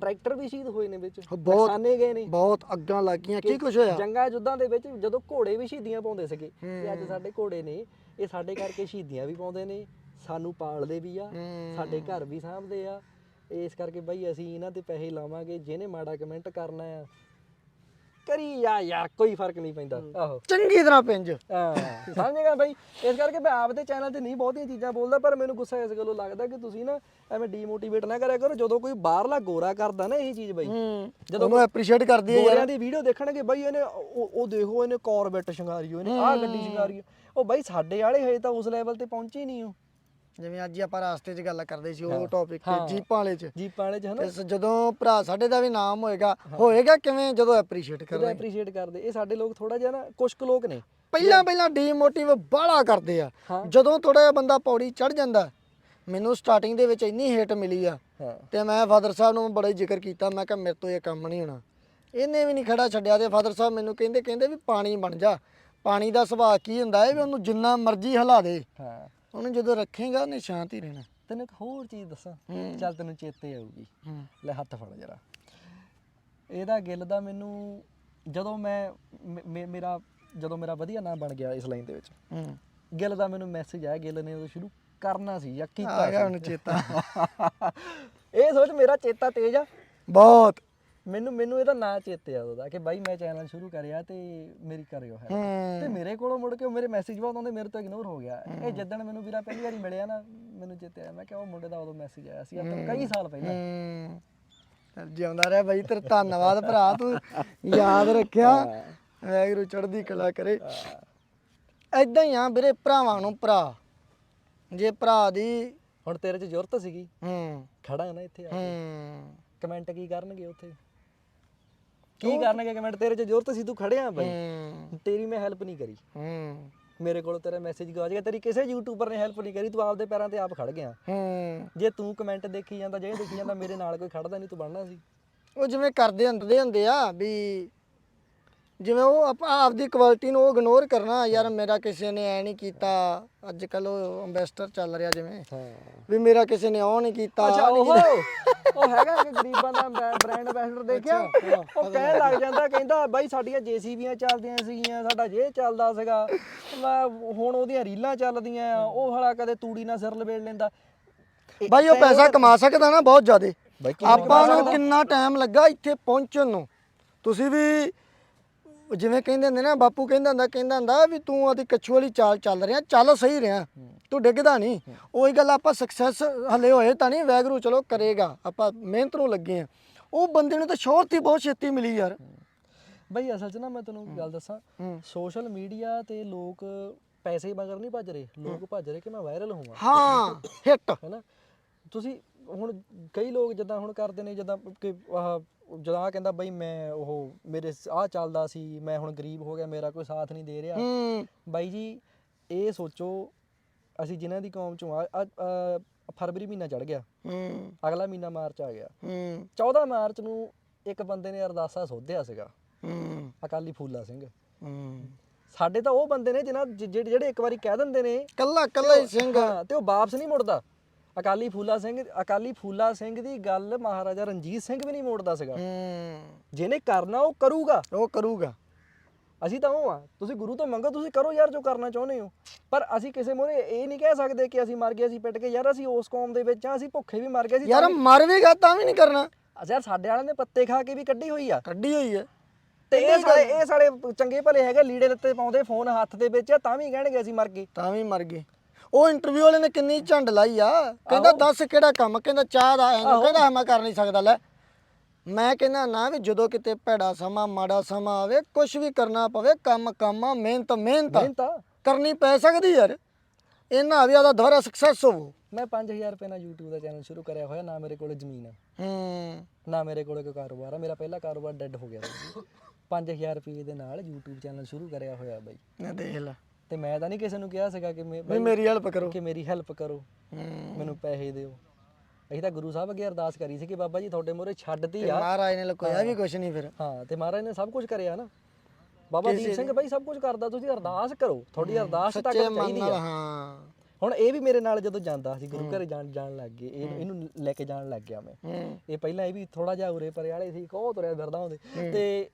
ਟਰੈਕਟਰ ਵੀ ਸ਼ਹੀਦ ਹੋਏ ਨੇ ਵਿੱਚ ਬਹੁਤ- ਨੁਕਸਾਨੇ ਗਏ ਨੇ ਬਹੁਤ ਅੱਗਾਂ ਲੱਗੀਆਂ ਕੀ ਕੁਝ ਹੋਇਆ ਜੰਗਾਂ ਯੁੱਧਾਂ ਦੇ ਵਿੱਚ ਜਦੋਂ ਘੋੜੇ ਵੀ ਸ਼ਹੀਦੀਆਂ ਪਾਉਂਦੇ ਸੀਗੇ ਤੇ ਅੱਜ ਸਾਡੇ ਘੋੜੇ ਨੇ ਇਹ ਸਾਡੇ ਕਰਕੇ ਸ਼ਹੀਦੀਆਂ ਵੀ ਪਾਉਂਦੇ ਨੇ ਸਾਨੂੰ ਪਾਲਦੇ ਵੀ ਆ। ਸਾਡੇ ਘਰ ਵੀ ਸਾਂਭਦੇ ਆ ਇਸ ਕਰਕੇ ਬਈ ਅਸੀਂ ਇਹਨਾਂ ਤੇ ਪੈਸੇ ਲਾਵਾਂਗੇ ਜਿਹਨੇ ਮਾੜਾ ਕਮੈਂਟ ਕਰਨਾ ਆ ਕਰੀ ਜਾ ਯਾਰ ਕੋਈ ਫ਼ਰਕ ਨਹੀਂ ਪੈਂਦਾ। ਆਹੋ। ਚੰਗੀ ਤਰ੍ਹਾਂ ਪਿੰਜ। ਹਾਂ ਸਮਝੇਗਾ ਬਈ? ਇਸ ਕਰਕੇ ਮੈਂ ਆਪਦੇ ਚੈਨਲ ਤੇ ਨਹੀਂ ਬਹੁਤੀਆਂ ਚੀਜ਼ਾਂ ਬੋਲਦਾ ਪਰ ਮੈਨੂੰ ਗੁੱਸਾ ਇਸ ਗੱਲੋਂ ਲੱਗਦਾ ਕਿ ਤੁਸੀਂ ਨਾ ਐਵੇਂ ਡੀਮੋਟੀਵੇਟ ਨਾ ਕਰਿਆ ਕਰੋ। ਜਦੋਂ ਕੋਈ ਬਾਹਰਲਾ ਗੋਰਾ ਕਰਦਾ ਨਾ ਇਹ ਚੀਜ਼ ਬਈ। ਹੂੰ ਜਦੋਂ ਉਹਨੂੰ ਐਪਰੀਸ਼ੀਏਟ ਕਰਦੀ ਹੈ ਯਾਰ। ਗੋਰਿਆਂ ਦੀ ਵੀਡੀਓ ਦੇਖਣਗੇ ਬਈ ਇਹਨੇ ਉਹ ਉਹ ਦੇਖੋ ਇਹਨੇ ਕਾਰਬੈਟ ਸ਼ਿੰਗਾਰੀ ਹੋਈ ਇਹਨੇ ਆਹ ਗੱਡੀ ਸ਼ਿੰਗਾਰੀ ਹੋਈ। ਉਹ ਬਈ ਸਾਡੇ ਵਾਲੇ ਹਜੇ ਤਾਂ ਉਸ ਲੈਵਲ ਤੇ ਪਹੁੰਚੇ ਹੀ ਨਹੀਂ ਉਹ। ਜਿਵੇਂ ਅੱਜ ਹੀ ਆਪਾਂ ਰਾਸਤੇ 'ਚ ਗੱਲ ਕਰਦੇ ਸੀ ਉਹ ਟੌਪਿਕ ਤੇ ਜੀਪਾਂ ਵਾਲੇ 'ਚ। ਜੀਪਾਂ ਵਾਲੇ ਚ ਹਨਾ? ਤੇ ਸ- ਜਦੋਂ ਭਰਾ ਸਾਡੇ ਦਾ ਵੀ ਨਾਮ ਹੋਏਗਾ ਹੋਏਗਾ ਕਿਵੇਂ ਜਦੋਂ ਐਪਰੀਸ਼ੀਏਟ ਕਰਦੇ? ਐਪਰੀਸ਼ੀਏਟ ਕਰਦੇ। ਇਹ ਸਾਡੇ ਲੋਕ ਥੋੜਾ ਜਿਹਾ ਨਾ ਕੁਝ ਕੁ ਲੋਕ ਨੇ। ਪਹਿਲਾਂ ਪਹਿਲਾਂ ਡੀਮੋਟਿਵ ਬਾਹਲਾ ਕਰਦੇ ਆ। ਹਾਂ। ਜਦੋਂ ਥੋੜਾ ਜਿਹਾ ਬੰਦਾ ਪੌੜੀ ਚੜ ਜਾਂਦਾ ਮੈਨੂੰ ਸਟਾਰਟਿੰਗ ਦੇ ਵਿੱਚ ਇੰਨੀ ਹੇਟ ਮਿਲੀ ਆ ਹਾਂ। ਤੇ ਮੈਂ ਫਾਦਰ ਸਾਹਿਬ ਨੂੰ ਬੜਾ ਹੀ ਜ਼ਿਕਰ ਕੀਤਾ ਮੈਂ ਕਿਹਾ ਮੇਰੇ ਤੋਂ ਇਹ ਕੰਮ ਨਹੀਂ ਹੋਣਾ। ਇਹਨੇ ਵੀ ਨਹੀਂ ਖੜਾ ਛੱਡਿਆ ਤੇ ਫਾਦਰ ਸਾਹਿਬ ਮੈਨੂੰ ਕਹਿੰਦੇ ਕਹਿੰਦੇ ਵੀ ਪਾਣੀ ਬਣ ਜਾ। ਪਾਣੀ ਦਾ ਸੁਭਾਅ ਕੀ ਹੁੰਦਾ ਹੈ ਵੀ ਉਹਨੂੰ ਜਿੰਨਾ ਮਰਜ਼ੀ ਹਿਲਾ ਦੇ। ਹਾਂ। ਉਹਨੂੰ ਜਦੋਂ ਰੱਖੇਗਾ ਉਹਨੇ ਸ਼ਾਂਤ ਹੀ ਰਹਿਣਾ। ਤੈਨੂੰ ਇੱਕ ਹੋਰ ਚੀਜ਼ ਦੱਸਾਂ। ਹੂੰ। ਚੱਲ ਤੈਨੂੰ ਚੇਤੇ ਆਊਗੀ। ਹੂੰ। ਲੈ ਹੱਥ ਫੜ ਜਰਾ। ਇਹਦਾ ਗਿੱਲ ਦਾ ਮੈਨੂੰ ਜਦੋਂ ਮੈਂ ਮੇ- ਮੇ- ਮੇਰਾ ਜਦੋਂ ਮੇਰਾ ਵਧੀਆ ਨਾਮ ਬਣ ਗਿਆ ਇਸ ਲਾਈਨ ਦੇ ਵਿੱਚ। ਹੂੰ। ਗਿੱਲ ਦਾ ਮੈਨੂੰ ਮੈਸੇਜ ਆਇਆ ਗਿੱਲ ਨੇ ਉਹ ਸ਼ੁਰੂ ਕਰਨਾ ਸੀ ਜਾਂ ਆ ਕੀਤਾ ਗਿਆ ਸੀ ਉਹਨੂੰ ਚੇਤਾ। ਇਹ ਸੋਚ ਮੇਰਾ ਚੇਤਾ ਤੇਜ਼ ਆ। ਬਹੁਤ। ਮੈਨੂੰ ਮੈਨੂੰ ਇਹਦਾ ਨਾਂ ਚੇਤੇ ਆ ਉਹਦਾ ਕਿ ਬਾਈ ਮੈਂ ਚੈਨਲ ਸ਼ੁਰੂ ਕਰਿਆ ਤੇ ਮੇਰੀ ਕਰਿਓ ਹੈ। ਤੇ ਮੇਰੇ ਕੋਲੋਂ ਮੁੜ ਕੇ ਉਹ ਮੇਰੇ ਮੈਸੇਜ ਬਹੁਤ ਆਉਂਦੇ ਮੇਰੇ ਤੋਂ ਇਗਨੋਰ ਹੋ ਗਿਆ। ਇਹ ਜਿੱਦਣ ਮੈਨੂੰ ਵੀਰਾ ਪਹਿਲੀ ਵਾਰੀ ਮਿਲਿਆ ਨਾ ਮੈਨੂੰ ਚੇਤੇ ਆਇਆ ਮੈਂ ਕਿਹਾ ਉਹ ਮੁੰਡੇ ਦਾ ਉਦੋਂ ਮੈਸੇਜ ਆਇਆ ਸੀ ਆਪਾਂ ਕਈ ਸਾਲ ਪਹਿਲਾਂ। ਜਿਉਂਦਾ ਰਹਿ ਬਾਈ ਤੇਰਾ ਧੰਨਵਾਦ ਭਰਾ ਤੂੰ ਯਾਦ ਰੱਖਿਆ। ਵੈਗਰੂ ਚੜ੍ਹਦੀ ਕਲਾ ਕਰੇ। ਐਦਾਂ ਹੀ ਆ ਵੀਰੇ ਭਰਾਵਾਂ ਨੂੰ ਭਰਾ। ਜੇ ਭਰਾ ਦੀ ਹੁਣ ਤੇਰੇ 'ਚ ਜ਼ਰੂਰਤ ਸੀਗੀ। ਹੂੰ। ਖੜਾ ਨਾ ਇੱਥੇ ਆ ਹੂੰ। ਕਮੈਂਟ ਕੀ ਕਰਨਗੇ ਉੱਥੇ? ਕੀ ਕਰਨਗੇ ਕਮੈਂਟ? ਤੇਰੇ 'ਚ ਸੀ ਤੂੰ ਖੜਿਆ ਬਾਈ। ਤੇਰੀ ਮੈਂ ਹੈਲਪ ਨਹੀਂ ਕਰੀ। ਹੂੰ। ਮੇਰੇ ਕੋਲ ਤੇਰਾ ਮੈਸੇਜ ਗਵਾਚ ਗਿਆ ਤੇਰੀ ਕਿਸੇ ਯੂਟਿਊਬਰ ਨੇ ਹੈਲਪ ਨਹੀਂ ਕਰੀ। ਤੂੰ ਆਪਦੇ ਪੈਰਾਂ ਤੇ ਆਪ ਖੜ ਗਿਆ। ਹੂੰ। ਜੇ ਤੂੰ ਕਮੈਂਟ ਦੇਖੀ ਜਾਂਦਾ ਜੇ ਦੇਖੀ ਜਾਂਦਾ ਮੇਰੇ ਨਾਲ ਕੋਈ ਖੜਦਾ ਨਹੀਂ ਤੂੰ ਬਣਨਾ ਸੀ। ਉਹ ਜਿਵੇਂ ਕਰਦੇ ਹੁੰਦੇ ਹੁੰਦੇ ਆ ਵੀ ਜਿਵੇਂ ਉਹ ਆਪਾਂ ਆਪਦੀ ਕੁਆਲਿਟੀ ਨੂੰ ਉਹ ਇਗਨੋਰ ਕਰਨਾ ਯਾਰ ਮੇਰਾ ਕਿਸੇ ਨੇ ਐ ਨਹੀਂ ਕੀਤਾ। ਅੱਜ ਕੱਲ ਉਹ ਅੰਬੈਸਟਰ ਚੱਲ ਰਿਹਾ ਜਿਵੇਂ। ਹਾਂ। ਵੀ ਮੇਰਾ ਕਿਸੇ ਨੇ ਉਹ ਨਹੀਂ ਕੀਤਾ ਅੱਛਾ ਆਹ ਨੀ ਉਹ ਉਹ ਹੈਗਾ ਕਿ ਗਰੀਬਾਂ ਦਾ ਬ੍ਰਾਂਡ ਐਂਬੈਸਡਰ ਦੇਖਿਆ? ਉਹ ਕਹਿਣ ਲੱਗ ਜਾਂਦਾ ਕਹਿੰਦਾ ਬਾਈ ਸਾਡੀਆਂ ਜੀਸੀਬੀਆਂ ਚੱਲਦੀਆਂ ਸੀਗੀਆਂ ਸਾਡਾ ਜੇ ਚੱਲਦਾ ਸੀਗਾ। ਮੈਂ ਹੁਣ ਉਹਦੀਆਂ ਰੀਲਾਂ ਚੱਲਦੀਆਂ ਆ ਉਹ ਹਲਾ ਕਦੇ ਤੂੜੀ ਨਾਲ ਸਿਰ ਲਵੇੜ ਲੈਂਦਾ। ਇਹ- ਬਾਈ ਉਹ ਪੈਸਾ ਕਮਾ ਸਕਦਾ ਨਾ ਬਹੁਤ ਜ਼ਿਆਦੇ। ਬਾਈ ਆਪਾਂ ਨੂੰ ਕਿੰਨਾ ਟਾਈਮ ਲੱਗਾ ਇੱਥੇ ਪਹੁੰਚਣ ਨੂੰ? ਤੁਸੀਂ ਵੀ ਜਿਵੇਂ ਕਹਿੰਦੇ ਹੁੰਦੇ ਨਾ ਬਾਪੂ ਕਹਿੰਦਾ ਹੁੰਦਾ ਕਹਿੰਦਾ ਹੁੰਦਾ ਵੀ ਤੂੰ ਉਹਦੀ ਕੱਛੂ ਵਾਲੀ ਚਾਲ ਚੱਲ ਰਿਹਾ ਚੱਲ ਸਹੀ ਰਿਹਾ ਤੂੰ ਡਿੱਗਦਾ ਨਹੀਂ। ਉਹੀ ਗੱਲ ਆਪਾਂ ਸਕਸੈਸ ਹਲੇ ਹੋਏ ਤਾਂ ਨਹੀਂ ਵੈਗਰੂ ਚਲੋ ਕਰੇਗਾ ਆਪਾਂ ਮਿਹਨਤ ਨੂੰ ਲੱਗੇ ਆ ਉਹ ਬੰਦੇ ਨੂੰ ਤਾਂ ਸ਼ੋਹਰਤ ਹੀ ਬਹੁਤ ਛੇਤੀ ਮਿਲੀ ਯਾਰ। ਬਈ ਅਸਲ 'ਚ ਨਾ ਮੈਂ ਤੈਨੂੰ ਗੱਲ ਦੱਸਾਂ। ਸੋਸ਼ਲ ਮੀਡੀਆ ਤੇ ਲੋਕ ਪੈਸੇ ਮਗਰ ਨਹੀਂ ਭੱਜ ਰਹੇ ਲੋਕ ਭੱਜ ਰਹੇ ਕਿ ਮੈਂ ਵਾਇਰਲ ਹੋਵਾਂ। ਹਾਂ ਹਿੱਟ। ਹੈਨਾ? ਤੁਸੀਂ ਹੁਣ ਕਈ ਲੋਕ ਜਿੱਦਾਂ ਹੁਣ ਕਰਦੇ ਨੇ ਜਿੱਦਾਂ ਕਿ ਆਹ ਜਦੋਂ ਆਹ ਕਹਿੰਦਾ ਬਈ ਮੈਂ ਉਹ ਮੇਰੇ ਆਹ ਚੱਲਦਾ ਸੀ ਮੈਂ ਹੁਣ ਗਰੀਬ ਹੋ ਗਿਆ ਮੇਰਾ ਕੋਈ ਸਾਥ ਨਹੀਂ ਦੇ ਰਿਹਾ। ਹੂੰ। ਬਾਈ ਜੀ ਇਹ ਸੋਚੋ ਅਸੀਂ ਜਿਨ੍ਹਾਂ ਦੀ ਕੌਮ ਚੋਂ ਆ ਆ- ਆ ਫਰਵਰੀ ਮਹੀਨਾ ਚੜ ਗਿਆ। ਹੂੰ। ਅਗਲਾ ਮਹੀਨਾ ਮਾਰਚ ਆ ਗਿਆ। ਹੂੰ। 14 ਮਾਰਚ ਨੂੰ ਇੱਕ ਬੰਦੇ ਨੇ ਅਰਦਾਸਾ ਸੋਧਿਆ ਸੀਗਾ। ਹੂੰ। ਅਕਾਲੀ ਫੂਲਾ ਸਿੰਘ। ਹੂੰ। ਸਾਡੇ ਤਾਂ ਉਹ ਬੰਦੇ ਨੇ ਜਿਨ੍ਹਾਂ ਜਿ- ਜਿਹੜੇ ਜਿਹੜੇ ਇੱਕ ਵਾਰੀ ਕਹਿ ਦਿੰਦੇ ਨੇ ਕੱਲਾ ਕੱਲਾ ਹੀ ਸਿੰਘ। ਹਾਂ ਤੇ ਉਹ ਵਾਪਸ ਨਹੀਂ ਮੁੜਦਾ। ਅਕਾਲੀ ਫੂਲਾ ਸਿੰਘ ਅਕਾਲੀ ਫੂਲਾ ਸਿੰਘ ਦੀ ਗੱਲ ਮਹਾਰਾਜਾ ਰਣਜੀਤ ਸਿੰਘ ਵੀ ਨਹੀਂ ਮੋੜਦਾ ਸੀਗਾ। ਹੂੰ। ਜਿਹਨੇ ਕਰਨਾ ਉਹ ਕਰੂਗਾ। ਉਹ ਕਰੂਗਾ। ਅਸੀਂ ਤਾਂ ਉਹ ਆ ਤੁਸੀਂ ਗੁਰੂ ਤੋਂ ਮੰਗੋ ਤੁਸੀਂ ਕਰੋ ਯਾਰ ਜੋ ਕਰਨਾ ਚਾਹੁੰਦੇ ਹੋ। ਪਰ ਅਸੀਂ ਕਿਸੇ ਮੋਰੇ ਇਹ ਨਹੀਂ ਕਹਿ ਸਕਦੇ ਕਿ ਅਸੀਂ ਮਰ ਗਏ ਅਸੀਂ ਪਿੱਟ ਕੇ ਯਾਰ ਅਸੀਂ ਉਸ ਕੌਮ ਦੇ ਵਿੱਚ ਆ ਅਸੀਂ ਭੁੱਖੇ ਵੀ ਮਰ ਗਏ ਸੀ ਯਾਰ ਮਰ ਵੀ ਤਾਂ ਵੀ ਨਹੀਂ ਕਰਨਾ। ਯਾਰ ਸਾਡੇ ਵਾਲਿਆਂ ਨੇ ਪੱਤੇ ਖਾ ਕੇ ਵੀ ਕੱਢੀ ਹੋਈ ਆ। ਕੱਢੀ ਹੋਈ ਹੈ ਤੇ ਇਹ ਸਾਲੇ ਇਹ ਸਾਲੇ ਚੰਗੇ ਭਲੇ ਹੈਗੇ ਲੀੜੇ ਲੱਤੇ ਪਾਉਂਦੇ ਫੋਨ ਹੱਥ ਦੇ ਵਿੱਚ ਆ ਤਾਂ ਵੀ ਕਹਿਣਗੇ ਅਸੀਂ ਮਰ ਗਏ। ਤਾਂ ਵੀ ਮਰ ਗਏ। ਉਹ ਇੰਟਰਵਿਊ ਵਾਲੇ ਨੇ ਕਿੰਨੀ ਝੰਡ ਲਾਈ ਆ। ਕਹਿੰਦਾ ਦੱਸ ਕਿਹੜਾ ਕੰਮ? ਕਹਿੰਦਾ ਚਾਹ ਦਾ। ਐਂ ਕਹਿੰਦਾ ਮੈਂ ਕਰ ਨਹੀਂ ਸਕਦਾ ਲੈ। ਮੈਂ ਕਹਿੰਦਾ ਨਾ ਵੀ ਜਦੋਂ ਕਿਤੇ ਭੈੜਾ ਸਮਾਂ ਮਾੜਾ ਸਮਾਂ ਆਵੇ ਕੁਝ ਵੀ ਕਰਨਾ ਪਵੇ ਕੰਮ ਕੰਮ ਆ ਮਿਹਨਤ। ਮਿਹਨਤ। ਮਿਹਨਤ ਕਰਨੀ ਪੈ ਸਕਦੀ ਯਾਰ। ਇਹਨਾਂ ਵੀ ਆਦਾ ਦੁਬਾਰਾ ਸਕਸੈਸ ਹੋਵੋ ਮੈਂ 5000 ਰੁਪਏ ਨਾਲ YouTube ਦਾ ਚੈਨਲ ਸ਼ੁਰੂ ਕਰਿਆ ਹੋਇਆ ਨਾ ਮੇਰੇ ਕੋਲ ਜ਼ਮੀਨ ਆ। ਹੂੰ। ਨਾ ਮੇਰੇ ਕੋਲ ਕੋਈ ਕਾਰੋਬਾਰ ਆ। ਮੇਰਾ ਪਹਿਲਾ ਕਾਰੋਬਾਰ ਡੈੱਡ ਹੋ ਗਿਆ ਸੀ। 5000 ਰੁਪਏ ਦੇ ਨਾਲ YouTube ਚੈਨਲ ਸ਼ੁਰੂ ਕਰਿਆ ਹੋਇਆ ਬਾਈ। ਨਾ ਦੇਖ ਲੈ। ਤੇ ਮੈਂ ਤਾਂ ਨਹੀਂ ਕਿਸੇ ਨੂੰ ਕਿਹਾ ਸੀਗਾ ਕਿ ਮੈਂ ਵੀ ਮੇਰੀ ਹੈਲਪ ਕਰੋ। ਕਿ ਮੇਰੀ ਹੈਲਪ ਕਰੋ। ਹੂੰ। ਮੈਨੂੰ ਪੈਸੇ ਦਿਓ। ਅਸੀਂ ਤਾਂ ਗੁਰੂ ਸਾਹਿਬ ਅੱਗੇ ਅਰਦਾਸ ਕਰੀ ਸੀ ਕਿ ਬਾਬਾ ਜੀ ਤੁਹਾਡੇ ਛੱਡਦੀ ਤੇ ਆ। ਮਹਾਰਾਜ ਨੇ ਲੁਕੋਇਆ ਵੀ ਕੁਛ ਨਹੀਂ ਫਿਰ। ਹਾਂ ਤੇ ਮਹਾਰਾਜ ਨੇ ਸਭ ਕੁਝ ਕਰਿਆ ਨਾ। ਬਾਬਾ ਦੀਪ ਸਿੰਘ ਬਾਈ ਸਭ ਕੁਝ ਕਰਦਾ ਤੁਸੀਂ ਅਰਦਾਸ ਕਰੋ। ਤੁਹਾਡੀ ਅਰਦਾਸ ਤੱਕ ਸੱਚੇ ਮਨ ਚਾਹੀਦੀ ਨਾਲ ਆ ਹਾਂ। ਹੁਣ ਇਹ ਵੀ ਮੇਰੇ ਨਾਲ ਜਦੋਂ ਜਾਂਦਾ ਸੀ ਗੁਰੂ ਘਰੇ ਜਾਣ ਜਾਣ ਲੱਗ ਗਏ। ਇਹ ਇਹਨੂੰ ਲੈ ਕੇ ਜਾਣ ਲੱਗ ਗਿਆ ਮੈਂ। ਹੂੰ। ਇਹ ਪਹਿਲਾਂ ਇਹ ਵੀ ਥੋੜਾ ਜਿਹਾ ਉਰੇ ਪਰੇ ਵਾਲੇ ਸੀ ਕਹੋ ਤੁਰਿਆ ਫਿਰਦਾ ਹੁੰਦੇ ਤੇ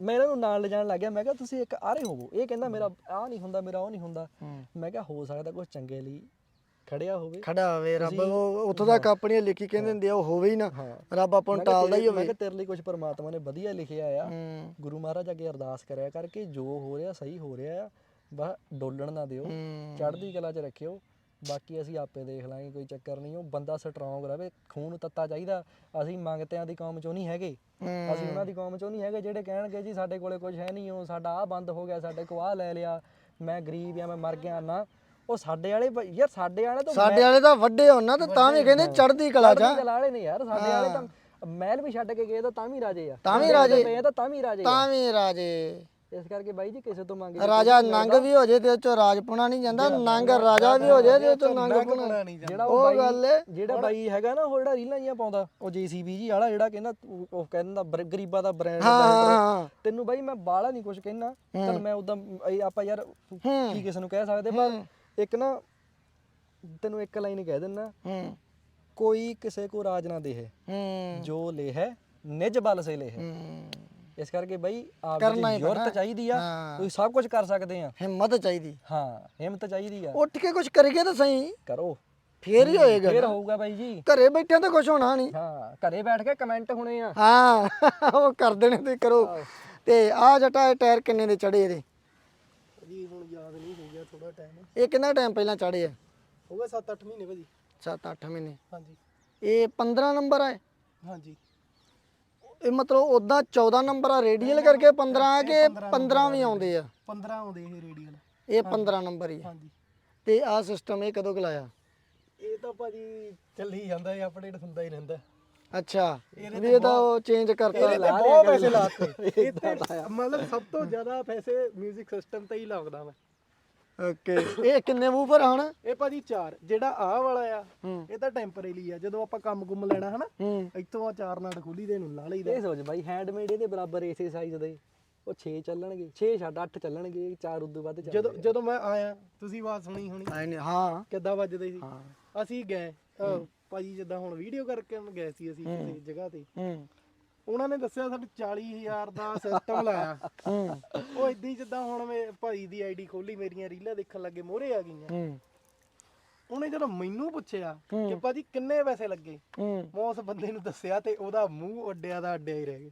ਮੈਂ ਇਹਨਾਂ ਨੂੰ ਨਾਲ ਲਿਜਾਣ ਲੱਗ ਗਿਆ। ਮੈਂ ਕਿਹਾ ਤੁਸੀਂ ਇੱਕ ਆਰੇ ਹੋਵੋ। ਇਹ ਕਹਿੰਦਾ ਮੇਰਾ ਆ ਨਹੀਂ ਹੁੰਦਾ ਮੇਰਾ ਉਹ ਨਹੀਂ ਹੁੰਦਾ। ਮੈਂ ਕਿਹਾ ਹੋ ਸਕਦਾ ਕੁਝ ਚੰਗੇ ਲਈ ਖੜਿਆ ਹੋਵੇ। ਖੜਾ ਹੋਵੇ। ਰੱਬ ਉਹ ਉੱਥੋਂ ਤੱਕ ਆਪਣੀ ਲਿਖੀ ਕਹਿੰਦੇ ਹੁੰਦੇ ਆ ਉਹ ਹੋਵੇ ਹੀ ਨਾ। ਰੱਬ ਆਪਾਂ ਨੂੰ ਟਾਲਦਾ ਹੀ ਮੈਂ ਹੋਵੇ। ਕਿਹਾ ਤੇਰੇ ਲਈ ਕੁਝ ਪਰਮਾਤਮਾ ਨੇ ਵਧੀਆ ਲਿਖਿਆ ਆ। ਗੁਰੂ ਮਹਾਰਾਜ ਅੱਗੇ ਅਰਦਾਸ ਕਰਿਆ ਕਰਕੇ ਜੋ ਹੋ ਰਿਹਾ ਸਹੀ ਹੋ ਰਿਹਾ ਆ। ਬਸ ਡੋਲਣ ਨਾ ਦਿਓ। ਚੜ੍ਹਦੀ ਕਲਾ 'ਚ ਰੱਖਿਓ। ਬਾਕੀ ਅਸੀਂ ਆਪੇ ਦੇਖ ਲਾਂਗੇ ਕੋਈ ਚੱਕਰ ਨਹੀਂ। ਉਹ ਬੰਦਾ ਸਟਰੋਂਗ ਰਵੇ ਖੂਨ ਤੱਤਾ ਚਾਹੀਦਾ। ਅਸੀਂ ਮੰਗਤਿਆਂ ਦੀ ਕੌਮ ਚੋਂ ਨਹੀਂ ਹੈਗੇ। ਅਸੀਂ ਉਹਨਾਂ ਦੀ ਕੌਮ ਚੋਂ ਨਹੀਂ ਹੈਗੇ ਜਿਹੜੇ ਕਹਿਣਗੇ ਜੀ ਸਾਡੇ ਕੋਲੇ ਕੁਝ ਹੈ ਨਹੀਂ ਉਹ ਸਾਡਾ ਆ ਬੰਦ ਹੋ ਗਿਆ ਸਾਡੇ ਕੋ ਆ ਲੈ ਲਿਆ ਮੈਂ ਗਰੀਬ ਆ ਮੈਂ ਮਰ ਗਿਆ ਨਾ। ਉਹ ਸਾਡੇ ਵਾਲੇ ਬ- ਯਾਰ ਸਾਡੇ ਵਾਲੇ ਤਾਂ ਸਾਡੇ ਵਾਲੇ ਤਾਂ ਵੱਡੇ ਹੋਣ ਨਾ ਤੇ ਤਾਂ ਵੀ ਕਹਿੰਦੇ ਚੜ੍ਹਦੀ ਕਲਾ ਚ ਚੜ੍ਹਦੀ ਕਲਾ ਵਾਲੇ ਨੇ ਯਾਰ ਸਾਡੇ ਵਾਲੇ ਤਾਂ ਮਹਿਲ ਵੀ ਛੱਡ ਕੇ ਗਏ ਤਾਂ ਤਾਂ ਵੀ ਰਾਜੇ ਆ। ਤਾਂ ਵੀ ਸਾਡੇ ਰਾਜੇ। ਪਏ ਆ ਤਾਂ ਤਾਂ ਵੀ ਰਾਜੇ ਆ। ਤਾਂ ਵੀ ਰਾਜੇ। ਇਸ ਕਰਕੇ ਬਾਈ ਜੀ ਕਿਸੇ ਤੋਂ ਮੰਗ ਰਾਜਾ ਨੰਗ ਵੀ ਹੋ ਜੇ ਤੇ ਉਹ ਚੋਂ ਰਾਜਪੁਣਾ ਨਹੀਂ ਜਾਂਦਾ ਨੰਗ ਰਾਜਾ ਵੀ ਹੋ ਜੇ ਤੇ ਉਹ ਚੋਂ ਨੰਗ ਪੁਣਾ। ਪਤਾ ਨਹੀਂ ਜਿਹੜਾ ਉਹ ਗੱਲ ਏ। ਜਿਹੜਾ ਬਾਈ ਹੈਗਾ ਨਾ ਉਹ ਜਿਹੜਾ ਰੀਲਾਂ ਜੀਆਂ ਪਾਉਂਦਾ ਉਹ ਜੀਸੀਬੀ ਜੀ ਵਾਲਾ ਜਿਹੜਾ ਕਹਿੰਦਾ ਉਹ- ਕਹਿੰਦਾ ਗਰੀਬਾਂ ਦਾ ਬ੍ਰਾਂਡ ਤੈਨੂੰ ਬਾਈ ਮੈਂ ਬਾਹਲਾ ਨਹੀਂ ਕੁਝ ਕਹਿਣਾ। ਚਲ ਮੈਂ ਉਦਾਂ ਆਪਾਂ ਯਾਰ ਕੀ ਕਿਸੇ ਨੂੰ ਕਹਿ ਸਕਦੇ ਪਰ ਇੱਕ ਨਾ ਤੈਨੂੰ ਇੱਕ ਲਾਈਨ ਕਹਿ ਦਿੰਨਾ। ਕੋਈ ਕਿਸੇ ਕੋ ਰਾਜ ਨਾ ਦੇਹ। ਹੂੰ। ਜੋ ਲੇ ਹੈ ਨਿਜ ਬਲ ਸੇ ਲੇ ਹੂੰ। ਇਸ ਕਰਕੇ ਬਾਈ ਆਪ ਕਰਨਾ ਦੀ ਹੀ ਪੈਣਾ। ਜ਼ਰੂਰਤ ਚਾਹੀਦੀ ਆ ਹਾਂ। ਤੁਸੀਂ ਸਭ ਕੁਝ ਕਰ ਸਕਦੇ ਆ। ਹਿੰਮਤ ਚਾਹੀਦੀ। ਹਾਂ ਹਿੰਮਤ ਚਾਹੀਦੀ ਆ। ਉੱਠ ਕੇ ਕੁਝ ਕਰੀਏ ਤਾਂ ਸਹੀ। ਕਰੋ। ਫੇਰ ਹੀ ਹੋਏਗਾ ਫੇਰ ਨਾ। ਹੋਊਗਾ ਬਾਈ ਜੀ। ਘਰੇ ਬੈਠਿਆਂ ਤਾਂ ਕੁਝ ਹੋਣਾ ਨਹੀਂ। ਹਾਂ ਘਰੇ ਬੈਠ ਕੇ ਕਮੈਂਟ ਹੋਣੇ ਆ। ਹਾਂ ਉਹ ਕਰ ਦੇਣੇ ਤੇ ਕਰੋ। ਤੇ ਆ ਜਟਾ ਇਹ ਟਾਇਰ ਕਿੰਨੇ ਦੇ ਚੜੇ ਇਹਦੇ? ਜੀ ਹੁਣ ਯਾਦ ਨਹੀਂ ਹੋ ਗਿਆ ਥੋੜਾ ਟਾਈਮ ਇਹ ਕਿੰਨਾ ਟਾਈਮ ਪਹਿਲਾਂ ਚੜੇ ਆ? ਹੋ ਗਿਆ 7-8 ਮਹੀਨੇ ਭਾਜੀ। 7-8 ਮਹੀਨੇ। ਹਾਂਜੀ। ਇਹ 15 ਨੰਬਰ ਆ ਇਹ? ਹਾਂਜੀ। ਇਹ ਮਤਲਬ ਉਦਾਂ 14 ਨੰਬਰ ਆ ਰੇਡੀਅਲ ਕਰਕੇ 15 ਆ ਕਿ 15 ਵੀ ਆਉਂਦੇ ਆ? 15 ਆਉਂਦੇ ਇਹ ਰੇਡੀਅਲ। ਇਹ 15 ਨੰਬਰ ਹੀ ਆ। ਹਾਂਜੀ। ਤੇ ਆ ਸਿਸਟਮ ਇਹ ਕਦੋਂ ਕਲਾਇਆ? ਇਹ ਤਾਂ ਭਾਜੀ ਚੱਲੀ ਜਾਂਦਾ ਹੈ ਅਪਡੇਟ ਹੁੰਦਾ ਹੀ ਰਹਿੰਦਾ। ਅੱਛਾ ਵੀ ਇਹ ਤਾਂ ਉਹ ਚੇਂਜ ਕਰਤਾ ਤੇ ਬਹੁਤ ਪੈਸੇ ਲਾਤੇ। ਇਹ ਮਤਲਬ ਸਭ ਤੋਂ ਜ਼ਿਆਦਾ ਪੈਸੇ 뮤직 ਸਿਸਟਮ ਤੇ ਹੀ ਲਾਉਂਦਾ ਮੈਂ ਓਕੇ। ਇਹ ਕਿੰਨੇ ਵੂਫਰ ਹਨ? ਇਹ ਭਾਜੀ ਚਾਰ। ਜਿਹੜਾ ਆਹ ਵਾਲਾ ਆ ਹੂੰ। ਇਹ ਤਾਂ ਟੈਂਪਰੇਰੀ ਆ। ਜਦੋਂ ਆਪਾਂ ਕੰਮ ਗੁੰਮ ਲੈਣਾ ਹਨਾ ਹੂੰ। ਇੱਥੋਂ ਆ ਚਾਰ ਨਾਟ ਖੋਲੀ ਦੇ ਨੂੰ ਲਾ ਲਈਦਾ। ਇਹ ਸੋਚ ਬਾਈ ਹੈਂਡਮੇਡ ਇਹਦੇ ਬਰਾਬਰ ਇਸੇ ਸਾਈਜ਼ ਦੇ। ਉਹ 6 ਚੱਲਣਗੇ। 6 ਛੱਡ 8 ਚੱਲਣਗੇ 4 ਉਦੋਂ ਵੱਧ ਚੱਲਣਗੇ ਜਦੋਂ ਜਦੋਂ ਮੈਂ ਆਇਆ ਤੁਸੀਂ ਆਵਾਜ਼ ਸੁਣੀ ਹੋਣੀ। ਆਏ ਨੇ ਹਾਂ। ਕਿੱਦਾਂ ਵੱਜਦੇ ਸੀ? ਹਾਂ। ਅਸੀਂ ਗਏ ਅਹ ਭਾਜੀ ਜਿੱਦਾਂ ਹੁਣ ਵੀਡੀਓ ਕਰਕੇ ਗਏ ਸੀ ਅਸੀਂ ਕਿਸੇ ਜਗ੍ਹਾ ਤੇ। ਹੂੰ। ਉਹਨਾਂ ਨੇ ਦੱਸਿਆ ਸਾਨੂੰ 40000 ਦਾ ਸਿਸਟਮ ਲਾਇਆ। ਹੂੰ ਉਹ ਇਦਾਂ ਹੀ ਜਿੱਦਾਂ ਹੁਣ ਮੈਂ ਭਾਜੀ ਦੀ ਆਈਡੀ ਖੋਲੀ ਮੇਰੀਆਂ ਰੀਲਾਂ ਦੇਖਣ ਲੱਗੇ ਮੋਹਰੇ ਆ ਗਈਆਂ। ਹੂੰ। ਉਹਨੇ ਜਦੋਂ ਮੈਨੂੰ ਪੁੱਛਿਆ ਕਿ ਭਾਜੀ ਕਿੰਨੇ ਪੈਸੇ ਲੱਗੇ? ਹੂੰ। ਮੈਂ ਉਸ ਬੰਦੇ ਨੂੰ ਦੱਸਿਆ ਤੇ ਉਹਦਾ ਮੂੰਹ ਅੱਡਿਆ ਦਾ ਅੱਡਿਆ ਹੀ ਰਹਿ ਗਿਆ।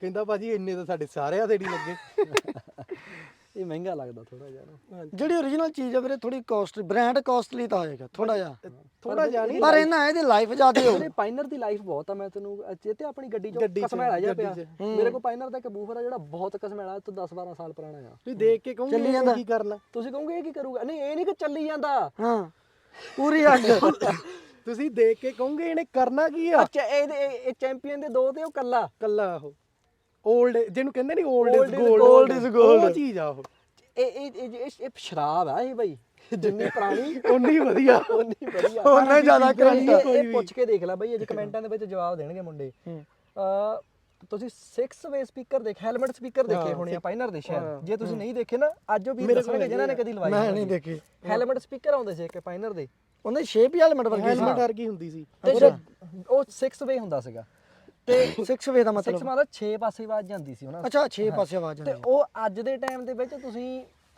ਕਹਿੰਦਾ ਭਾਜੀ ਇੰਨੇ ਤਾਂ ਸਾਡੇ ਸਾਰਿਆਂ ਦੇ ਨਹੀਂ ਲੱਗੇ। ਇਹ ਮਹਿੰਗਾ ਲੱਗਦਾ ਥੋੜਾ ਜਿਹਾ ਨਾ। ਜਿਹੜੀ origignal ਚੀਜ਼ ਆ ਵੀਰੇ ਥੋੜੀ ਕਾਸਟਲੀ ਬ੍ਰਾਂਡ ਕਾਸਟਲੀ ਤਾਂ ਹੋਏਗਾ ਥੋੜਾ ਜਿਹਾ। ਥੋੜਾ ਜਿਹਾ ਨਹੀਂ। ਪਰ ਇਹਨਾਂ ਇਹਦੀ ਲਾਈਫ ਜ਼ਿਆਦੇ ਹੋ ਇਹਦੇ ਪਾਈਨਰ ਦੀ ਲਾਈਫ ਬਹੁਤ ਆ ਮੈਂ ਤੈਨੂੰ ਚੇਤੇ ਆਪਣੀ ਗੱਡੀ ਚੋਂ ਕਸਮੈਲਾ ਜਿਹਾ ਪਿਆ। ਮੇਰੇ ਕੋਲ ਪਾਈਨਰ ਦਾ ਇੱਕ ਬੂਫਰ ਆ ਜਿਹੜਾ ਬਹੁਤ ਕਸਮੈਲਾ ਤੋਂ 10 12 ਸਾਲ ਪੁਰਾਣਾ ਆ। ਤੁਸੀਂ ਦੇਖ ਕੇ ਕਹੋਗੇ ਚੱਲੀ ਇਹ ਜਾਂਦਾ। ਕੀ ਕਰਨਾ। ਤੁਸੀਂ ਕਹੋਗੇ ਇਹ ਕੀ ਕਰੂਗਾ? ਨਹੀਂ ਇਹ ਨਹੀਂ ਕਿ ਚੱਲੀ ਜਾਂਦਾ। ਹਾਂ ਪੂਰੀ ਅੱਗ। ਤੁਸੀਂ ਦੇਖ ਕੇ ਕਹੋਗੇ ਇਹਨੇ ਕਰਨਾ ਕੀ ਆ? ਅੱਛਾ ਇਹ ਇਹ ਚੈਂਪੀਅਨ ਦੇ ਦੋ ਤੇ ਉਹ ਕੱਲਾ ਕੱਲਾ ਉਹ। 올ਡ ਜਿਹਨੂੰ ਕਹਿੰਦੇ ਨਹੀਂ 올ਡ ਇਜ਼ 골ਡ 올ਡ ਇਜ਼ 골ਡ ਉਹ ਚੀਜ਼ ਆ ਉਹ। ਇਹ ਇਹ ਇਹ- ਇਹ ਸ਼ਰਾਬ ਆ ਇਹ ਬਾਈ। ਜਿੰਨੀ ਪੁਰਾਣੀ ਉਨੀ ਵਧੀਆ। ਉਨੀ ਵਧੀਆ। ਉਨਾ ਹੀ ਜ਼ਿਆਦਾ ਕਰੰਟ ਆ। ਇਹ- ਕੋਈ ਇਹ ਵੀ। ਪੁੱਛ ਕੇ ਦੇਖ ਲੈ ਬਾਈ ਅੱਜ ਕਮੈਂਟਾਂ ਦੇ ਵਿੱਚ ਜਵਾਬ ਦੇਣਗੇ ਮੁੰਡੇ। ਹੂੰ। ਅ ਤੁਸੀਂ 6 ਵੇ ਸਪੀਕਰ ਦੇਖ ਹੈਲਮਟ ਸਪੀਕਰ ਦੇਖੇ ਹਾਂ, ਹੋਣੇ ਆ six- ਪਾਇਨਰ ਦੇ ਹਾਂ, ਸ਼ਾਇਦ ਜੇ ਤੁਸੀਂ ਨਹੀਂ ਦੇਖੇ ਨਾ ਅੱਜ ਉਹ ਵੀ ਮੇਰੇ ਕੋਲ ਦੱਸਣਗੇ ਜਿਨ੍ਹਾਂ ਨੇ ਹੈਗੇ ਕਦੀ ਲਵਾਏ ਮੈਂ ਨਹੀਂ ਦੇਖੇ। ਹੈਲਮਟ ਸਪੀਕਰ ਆਉਂਦੇ ਸੀ ਇੱਕ ਪਾਇਨਰ ਦੇ। ਉਹਨੇ ਸ਼ੇਪ ਹੀ ਹੈਲਮਟ ਵਰਗੀ ਸੀ। ਹੈਲਮਟ ਵਰਗੀ ਹੁੰਦੀ ਸੀ। ਤੇ ਅੱਛਾ। ਉਹ 6 ਵੇ ਹੁੰਦਾ ਸੀਗਾ। ਤੇ 6 ਵੇ ਦਾ 6 ਮਤਲਬ ਮਤਲਬ 6 ਪਾਸੇ ਆਵਾਜ਼ ਜਾਂਦੀ ਸੀ ਉਹਨਾਂ ਅੱਛਾ 6 ਪਾਸੇ ਆਵਾਜ਼ ਤੇ ਉਹ ਅੱਜ ਦੇ ਟਾਈਮ ਦੇ ਵਿੱਚ ਤੁਸੀਂ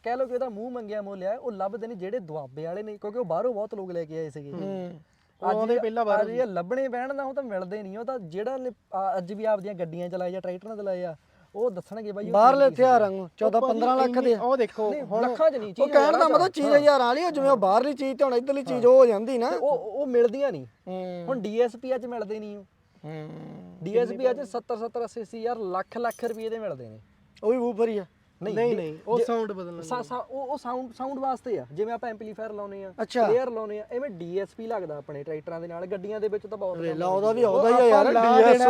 ਕਹਿ ਲਓ ਕਿ ਉਹਦਾ ਮੂੰਹ ਮੰਗਿਆ ਮੁੱਲ ਆ ਉਹ ਲੱਭਦੇ ਨਹੀਂ ਜਿਹੜੇ ਦੁਆਬੇ ਵਾਲੇ ਨੇ ਕਿਉਂਕਿ ਉਹ ਬਾਹਰੋਂ ਬਹੁਤ ਲੋਕ ਲੈ ਕੇ ਆਏ ਸੀਗੇ। ਹੂੰ। ਉਹ ਆਉਂਦੇ ਪਹਿਲਾਂ ਬਾਹਰੋਂ ਇਹ ਲੱਭਣੇ ਬਹਿਣ ਦਾ ਉਹ ਤਾਂ ਮਿਲਦੇ ਨਹੀਂ ਉਹ ਤਾਂ ਜਿਹੜਾ ਨੇ ਅੱਜ ਵੀ ਆਪਦੀਆਂ ਗੱਡੀਆਂ ਚਲਾਏ ਜਾਂ ਟਰੈਕਟਰਾਂ ਚਲਾਏ ਆ ਉਹ ਦੱਸਣਗੇ ਬਾਈ ਉਹ ਬਾਹਰਲੇ ਹਥਿਆਰਾਂ ਨੂੰ 14 15 ਲੱਖ ਦੇ। ਉਹ ਦੇਖੋ ਹੁਣ ਲੱਖਾਂ ਚ ਨਹੀਂ ਉਹ ਚੀਜ਼ ਕਹਿਣ ਦਾ ਮਤਲਬ ਚੀਜ਼ ਹਜ਼ਾਰਾਂ ਵਾਲੀ ਜਿਵੇਂ ਉਹ ਬਾਹਰਲੀ ਚੀਜ਼ ਤੇ ਹੁਣ ਇਧਰਲੀ ਚੀਜ਼ ਉਹ ਹੋ ਜਾਂਦੀ ਨਾ। ਉਹ ਉਹ ਮਿਲਦੀਆਂ ਨਹੀਂ। ਹੁਣ ਡੀਐਸਪੀ ਅੱਜ ਮਿਲਦੇ ਨਹੀਂ। ਉਹ ਹੂੰ। ਡੀਐਸਪੀ ਅੱਜ 70 70 80 80 ਯਾਰ ਲੱਖ ਲੱਖ ਰੁਪਏ ਦੇ ਮਿਲਦੇ ਨੇ। ਉਹ ਵੀ ਵੂਫਰ ਹੀ ਆ। ਨਹੀਂ ਨਹੀਂ ਉਹ ਸਾਊਂਡ ਬਦਲਣਾ ਸਾ- ਸਾ- ਉਹ ਉਹ ਸਾਊਂਡ ਸਾਊਂਡ ਵਾਸਤੇ ਆ। ਜਿਵੇਂ ਆਪਾਂ ਐਂਪਲੀਫਾਇਰ ਲਾਉਨੇ ਆ ਅੱਛਾ। ਪਲੇਅਰ ਲਾਉਨੇ ਆ ਐਵੇਂ ਡੀਐਸਪੀ ਲੱਗਦਾ ਆਪਣੇ ਟਰੈਕਟਰਾਂ ਦੇ ਨਾਲ ਗੱਡੀਆਂ ਦੇ ਵਿੱਚ ਤਾਂ ਬਹੁਤ ਵੇਲਾ ਉਹਦਾ ਵੀ ਆਉਂਦਾ ਹੀ ਆ ਯਾਰ